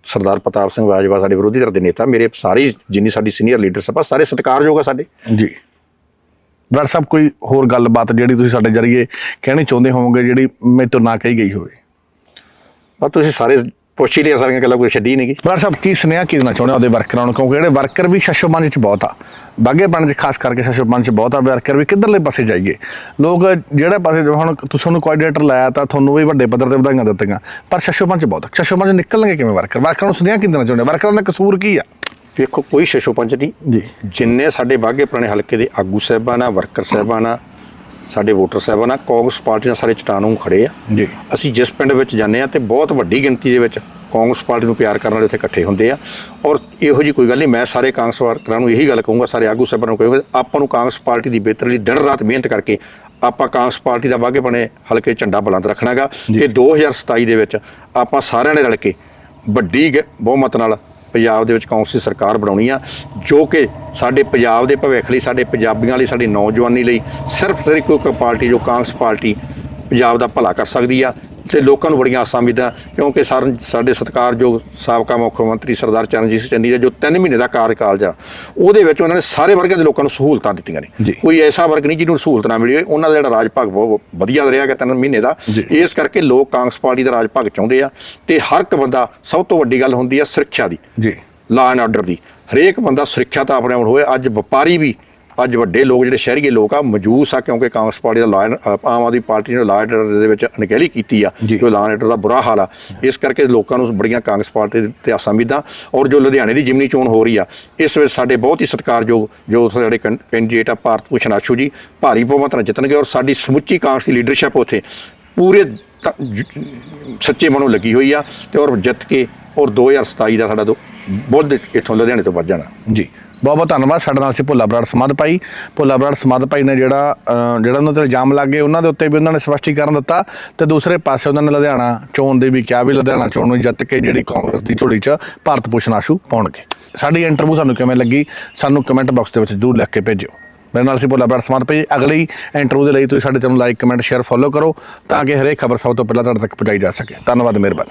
B: ਸਰਦਾਰ ਪ੍ਰਤਾਪ ਸਿੰਘ ਬਾਜਵਾ ਸਾਡੇ ਵਿਰੋਧੀ ਧਿਰ ਦੇ ਨੇਤਾ ਮੇਰੇ ਸਾਰੇ ਜਿੰਨੀ ਸਾਡੀ ਸੀਨੀਅਰ ਲੀਡਰਸ਼ਿਪ ਆ ਸਾਰੇ ਸਤਿਕਾਰਯੋਗ ਆ ਸਾਡੇ।
A: ਜੀ। ਬਰਾੜ ਸਾਹਿਬ ਕੋਈ ਹੋਰ ਗੱਲਬਾਤ ਜਿਹੜੀ ਤੁਸੀਂ ਸਾਡੇ ਜਰੀਏ ਕਹਿਣੀ ਚਾਹੁੰਦੇ ਹੋਵੋਗੇ ਜਿਹੜੀ ਮੇਰੇ ਤੋਂ ਨਾ ਕਹੀ ਗਈ ਹੋਵੇ?
B: ਪਰ ਤੁਸੀਂ ਸਾਰੇ ਪੁੱਛ ਹੀ ਲਿਆ ਸਾਰੀਆਂ ਗੱਲਾਂ ਕੋਈ ਛੱਡੀ ਨਹੀਂ ਗਈ
A: ਬਰਾੜ ਸਾਹਿਬ ਕੀ ਸੁਨੇਹਾ ਕੀ ਦੇਣਾ ਚਾਹੁੰਦੇ ਹੋ ਉਹਦੇ ਵਰਕਰਾਂ ਨੂੰ? ਕਿਉਂਕਿ ਜਿਹੜੇ ਵਰਕਰ ਵੀ ਸ਼ਸ਼ੋਮਨ ਚ ਬਹੁਤ ਆ। ਬਾਗੇ ਪਿੰਡ ਚ ਖਾਸ ਕਰਕੇ ਸ਼ਸ਼ੋਮਨ ਚ ਬਹੁਤ ਆ ਵਰਕਰ ਵੀ ਕਿੱਧਰਲੇ ਪਾਸੇ ਜਾਈਏ? ਲੋਕ ਜਿਹੜੇ ਪਾਸੇ ਹੁਣ ਤੁਸੀਂ ਨੂੰ ਕੋਆਰਡੀਨੇਟਰ ਲਾਇਆ ਤਾਂ ਤੁਹਾਨੂੰ ਵੀ ਵੱਡੇ ਪੱਧਰ ਤੇ ਵਧਾਈਆਂ ਦਿੱਤੀਆਂ। ਪਰ ਸ਼ਸ਼ੋਮਨ ਚ ਬਹੁਤ ਸ਼ਸ਼ੋਮਨ ਚ ਨਿਕਲਣਗੇ ਕਿਵੇਂ ਵਰਕਰ? ਵਰਕਰਾਂ ਨੂੰ ਸੁਨੇਹਾ ਕੀ ਦੇਣਾ ਚਾਹੁੰਦੇ ਹੋ? ਵਰਕਰਾਂ ਦਾ ਕਸੂਰ ਕੀ ਆ?
B: ਵੇਖੋ ਕੋਈ ਸ਼ਸ਼ੋ ਪੰਚ ਨਹੀਂ।
A: ਜੀ।
B: ਜਿੰਨੇ ਸਾਡੇ ਬਾਗੇ ਪੁਰਾਣੇ ਹਲਕੇ ਦੇ ਆਗੂ ਸਾਹਿਬਾਨ ਆ ਵਰਕਰ ਸਾਹਿਬਾਨ ਆ ਸਾਡੇ ਵੋਟਰ ਸਾਹਿਬਾਨ ਆ ਕਾਂਗਰਸ ਪਾਰਟੀ ਨਾਲ ਸਾਰੇ ਚਟਾਨੋਂ ਖੜੇ ਆ।
A: ਜੀ।
B: ਅਸੀਂ ਜਿਸ ਪਿੰਡ ਵਿੱਚ ਜਾਂਦੇ ਆ ਤੇ ਬਹੁਤ ਵੱਡੀ ਗਿਣਤੀ ਦੇ ਵਿੱਚ ਕਾਂਗਰਸ ਪਾਰਟੀ ਨੂੰ ਪਿਆਰ ਕਰਨ ਵਾਲੇ ਉੱਥੇ ਇਕੱਠੇ ਹੁੰਦੇ ਆ। ਔਰ ਇਹੋ ਜੀ ਕੋਈ ਗੱਲ ਨਹੀਂ ਮੈਂ ਸਾਰੇ ਕਾਂਗਰਸ ਵਰਕਰਾਂ ਨੂੰ ਇਹੀ ਗੱਲ ਕਹੂੰਗਾ ਸਾਰੇ ਆਗੂ ਸਾਹਿਬਾਨ ਨੂੰ ਕਹੂੰਗਾ ਆਪਾਂ ਨੂੰ ਕਾਂਗਰਸ ਪਾਰਟੀ ਦੀ ਬਿਹਤਰੀ ਲਈ ਦਿਨ ਰਾਤ ਮਿਹਨਤ ਕਰਕੇ ਆਪਾਂ ਕਾਂਗਰਸ ਪਾਰਟੀ ਦਾ ਵਾਗੇ ਬਣੇ ਹਲਕੇ ਝੰਡਾ ਬੁਲੰਦ ਰੱਖਣਾਗਾ। ਤੇ 2027 ਦੇ ਵਿੱਚ ਆਪਾਂ ਸਾਰਿਆਂ ਨੇ ਰਲ ਕੇ ਵੱਡੀ ਬਹੁਮਤ ਨਾਲ ਪੰਜਾਬ ਦੇ ਵਿੱਚ ਕਾਂਗਰਸੀ ਸਰਕਾਰ ਬਣਾਉਣੀ ਆ, ਜੋ ਕਿ ਸਾਡੇ ਪੰਜਾਬ ਦੇ ਭਵਿੱਖ ਲਈ, ਸਾਡੇ ਪੰਜਾਬੀਆਂ ਲਈ, ਸਾਡੀ ਨੌਜਵਾਨੀ ਲਈ ਸਿਰਫ ਸਿਰਫ ਕੋਈ ਇੱਕ ਪਾਰਟੀ, ਜੋ ਕਾਂਗਰਸ ਪਾਰਟੀ ਪੰਜਾਬ ਦਾ ਭਲਾ ਕਰ ਸਕਦੀ ਆ। ਤੇ ਲੋਕਾਂ ਨੂੰ ਬੜੀਆਂ ਆਸਾਂ ਉਮੀਦਾਂ ਕਿਉਂਕਿ ਸਾਡੇ ਸਤਿਕਾਰਯੋਗ ਸਾਬਕਾ ਮੁੱਖ ਮੰਤਰੀ ਸਰਦਾਰ ਚਰਨਜੀਤ ਸਿੰਘ ਚੰਨੀ ਦਾ ਜੋ 3 ਮਹੀਨੇ ਦਾ ਕਾਰਜਕਾਲ ਜਾ ਉਹਦੇ ਵਿੱਚ ਉਹਨਾਂ ਨੇ ਸਾਰੇ ਵਰਗਾਂ ਦੇ ਲੋਕਾਂ ਨੂੰ ਸਹੂਲਤਾਂ ਦਿੱਤੀਆਂ। ਨੇ। ਕੋਈ ਐਸਾ ਵਰਗ ਨਹੀਂ ਜਿਹਨੂੰ ਸਹੂਲਤ ਨਾ ਮਿਲੀ ਹੋਵੇ ਉਹਨਾਂ ਦਾ ਜਿਹੜਾ ਰਾਜ ਭਾਗ ਬਹੁਤ ਵਧੀਆ ਰਿਹਾ ਗਿਆ 3 ਮਹੀਨੇ ਦਾ। ਇਸ ਕਰਕੇ ਲੋਕ ਕਾਂਗਰਸ ਪਾਰਟੀ ਦਾ ਰਾਜ ਭਾਗ ਚਾਹੁੰਦੇ ਆ ਤੇ ਹਰ ਇੱਕ ਬੰਦਾ ਸਭ ਤੋਂ ਵੱਡੀ ਗੱਲ ਹੁੰਦੀ ਆ ਸੁਰੱਖਿਆ ਦੀ।
A: ਜੀ।
B: ਲਾ ਐਂਡ ਆਰਡਰ ਦੀ। ਹਰੇਕ ਬੰਦਾ ਸੁਰੱਖਿਆ ਤਾਂ ਆਪਣੇ ਆਪ ਹੋਏ ਅੱਜ ਵਪਾਰੀ ਵੀ ਅੱਜ ਵੱਡੇ ਲੋਕ ਜਿਹੜੇ ਸ਼ਹਿਰੀਏ ਲੋਕ ਆ ਮਜੂਸ ਆ ਕਿਉਂਕਿ ਕਾਂਗਰਸ ਪਾਰਟੀ ਦਾ ਆਮ ਆਦਮੀ ਪਾਰਟੀ ਨੇ ਲਾ ਐਂਡ ਆਰਡਰ ਦੇ ਵਿੱਚ ਅਣਗਹਿਲੀ ਕੀਤੀ ਆ
A: ਜੀ।
B: ਜੋ ਲਾ ਐਂਡ ਆਰਡਰ ਦਾ ਬੁਰਾ ਹਾਲ ਆ। ਇਸ ਕਰਕੇ ਲੋਕਾਂ ਨੂੰ ਬੜੀਆਂ ਕਾਂਗਰਸ ਪਾਰਟੀ ਤੇ ਆਸਾਂ ਉਮੀਦਾਂ ਔਰ ਜੋ ਲੁਧਿਆਣੇ ਦੀ ਜਿਮਨੀ ਚੋਣ ਹੋ ਰਹੀ ਆ ਇਸ ਵਿੱਚ ਸਾਡੇ ਬਹੁਤ ਹੀ ਸਤਿਕਾਰਯੋਗ ਜੋ ਸਾਡੇ ਕੈਂਡੀਡੇਟ ਆ ਭਾਰਤ ਭੂਸ਼ਣ ਆਸ਼ੂ ਜੀ ਭਾਰੀ ਬਹੁਮਤ ਨਾਲ ਜਿੱਤਣਗੇ ਔਰ ਸਾਡੀ ਸਮੁੱਚੀ ਕਾਂਗਰਸ ਦੀ ਲੀਡਰਸ਼ਿਪ ਉੱਥੇ ਪੂਰੇ ਸੱਚੇ ਮਨੋਂ ਲੱਗੀ ਹੋਈ ਆ ਤੇ ਔਰ ਜਿੱਤ ਕੇ ਔਰ 2027 ਦਾ ਸਾਡਾ ਬੁੱਧ ਇੱਥੋਂ ਲੁਧਿਆਣੇ ਤੋਂ ਵੱਜ ਜਾਣਾ।
A: ਜੀ। ਬਹੁਤ ਬਹੁਤ ਧੰਨਵਾਦ। ਸਾਡੇ ਨਾਲ ਸੀ ਭੋਲਾ ਬਰਾੜ ਸਮਾਧ ਭਾਈ। ਭੋਲਾ ਬਰਾੜ ਸਮਾਧ ਭਾਈ ਨੇ ਜਿਹੜਾ ਜਿਹੜਾ ਉਹਨਾਂ ਤੇ ਇਲਜ਼ਾਮ ਲੱਗੇ ਉਹਨਾਂ ਦੇ ਉੱਤੇ ਵੀ ਉਹਨਾਂ ਨੇ ਸਪਸ਼ਟੀਕਰਨ ਦਿੱਤਾ ਤੇ ਦੂਸਰੇ ਪਾਸੇ ਉਹਨਾਂ ਨੇ ਲੁਧਿਆਣਾ ਚੋਣ ਦੇ ਵੀ ਕਿਹਾ ਵੀ ਲੁਧਿਆਣਾ ਚੋਣ ਨੂੰ ਜਿੱਤ ਕੇ ਜਿਹੜੀ ਕਾਂਗਰਸ ਦੀ ਝੋਲੀ 'ਚ ਭਾਰਤ ਭੂਸ਼ਣ ਆਸ਼ੂ ਪਾਉਣਗੇ। ਸਾਡੀ ਇੰਟਰਵਿਊ ਸਾਨੂੰ ਕਿਵੇਂ ਲੱਗੀ, ਸਾਨੂੰ ਕਮੈਂਟ ਬਾਕਸ ਦੇ ਵਿੱਚ ਜ਼ਰੂਰ ਲਿਖ ਕੇ ਭੇਜਿਓ। ਮੇਰੇ ਨਾਲ ਸੀ ਭੋਲਾ ਬਰਾੜ ਸਮਾਧ ਭਾਈ। ਅਗਲੀ ਇੰਟਰਵਿਊ ਦੇ ਲਈ ਤੁਸੀਂ ਸਾਡੇ channel like, comment, share, follow ਕਰੋ ਤਾਂ ਕਿ ਹਰੇਕ ਖਬਰ ਸਭ ਤੋਂ ਪਹਿਲਾਂ ਤੁਹਾਡੇ ਤੱਕ ਪਹੁੰਚਾਈ ਜਾ ਸਕੇ। ਧੰਨਵਾਦ, ਮਿਹਰਬਾਨੀ।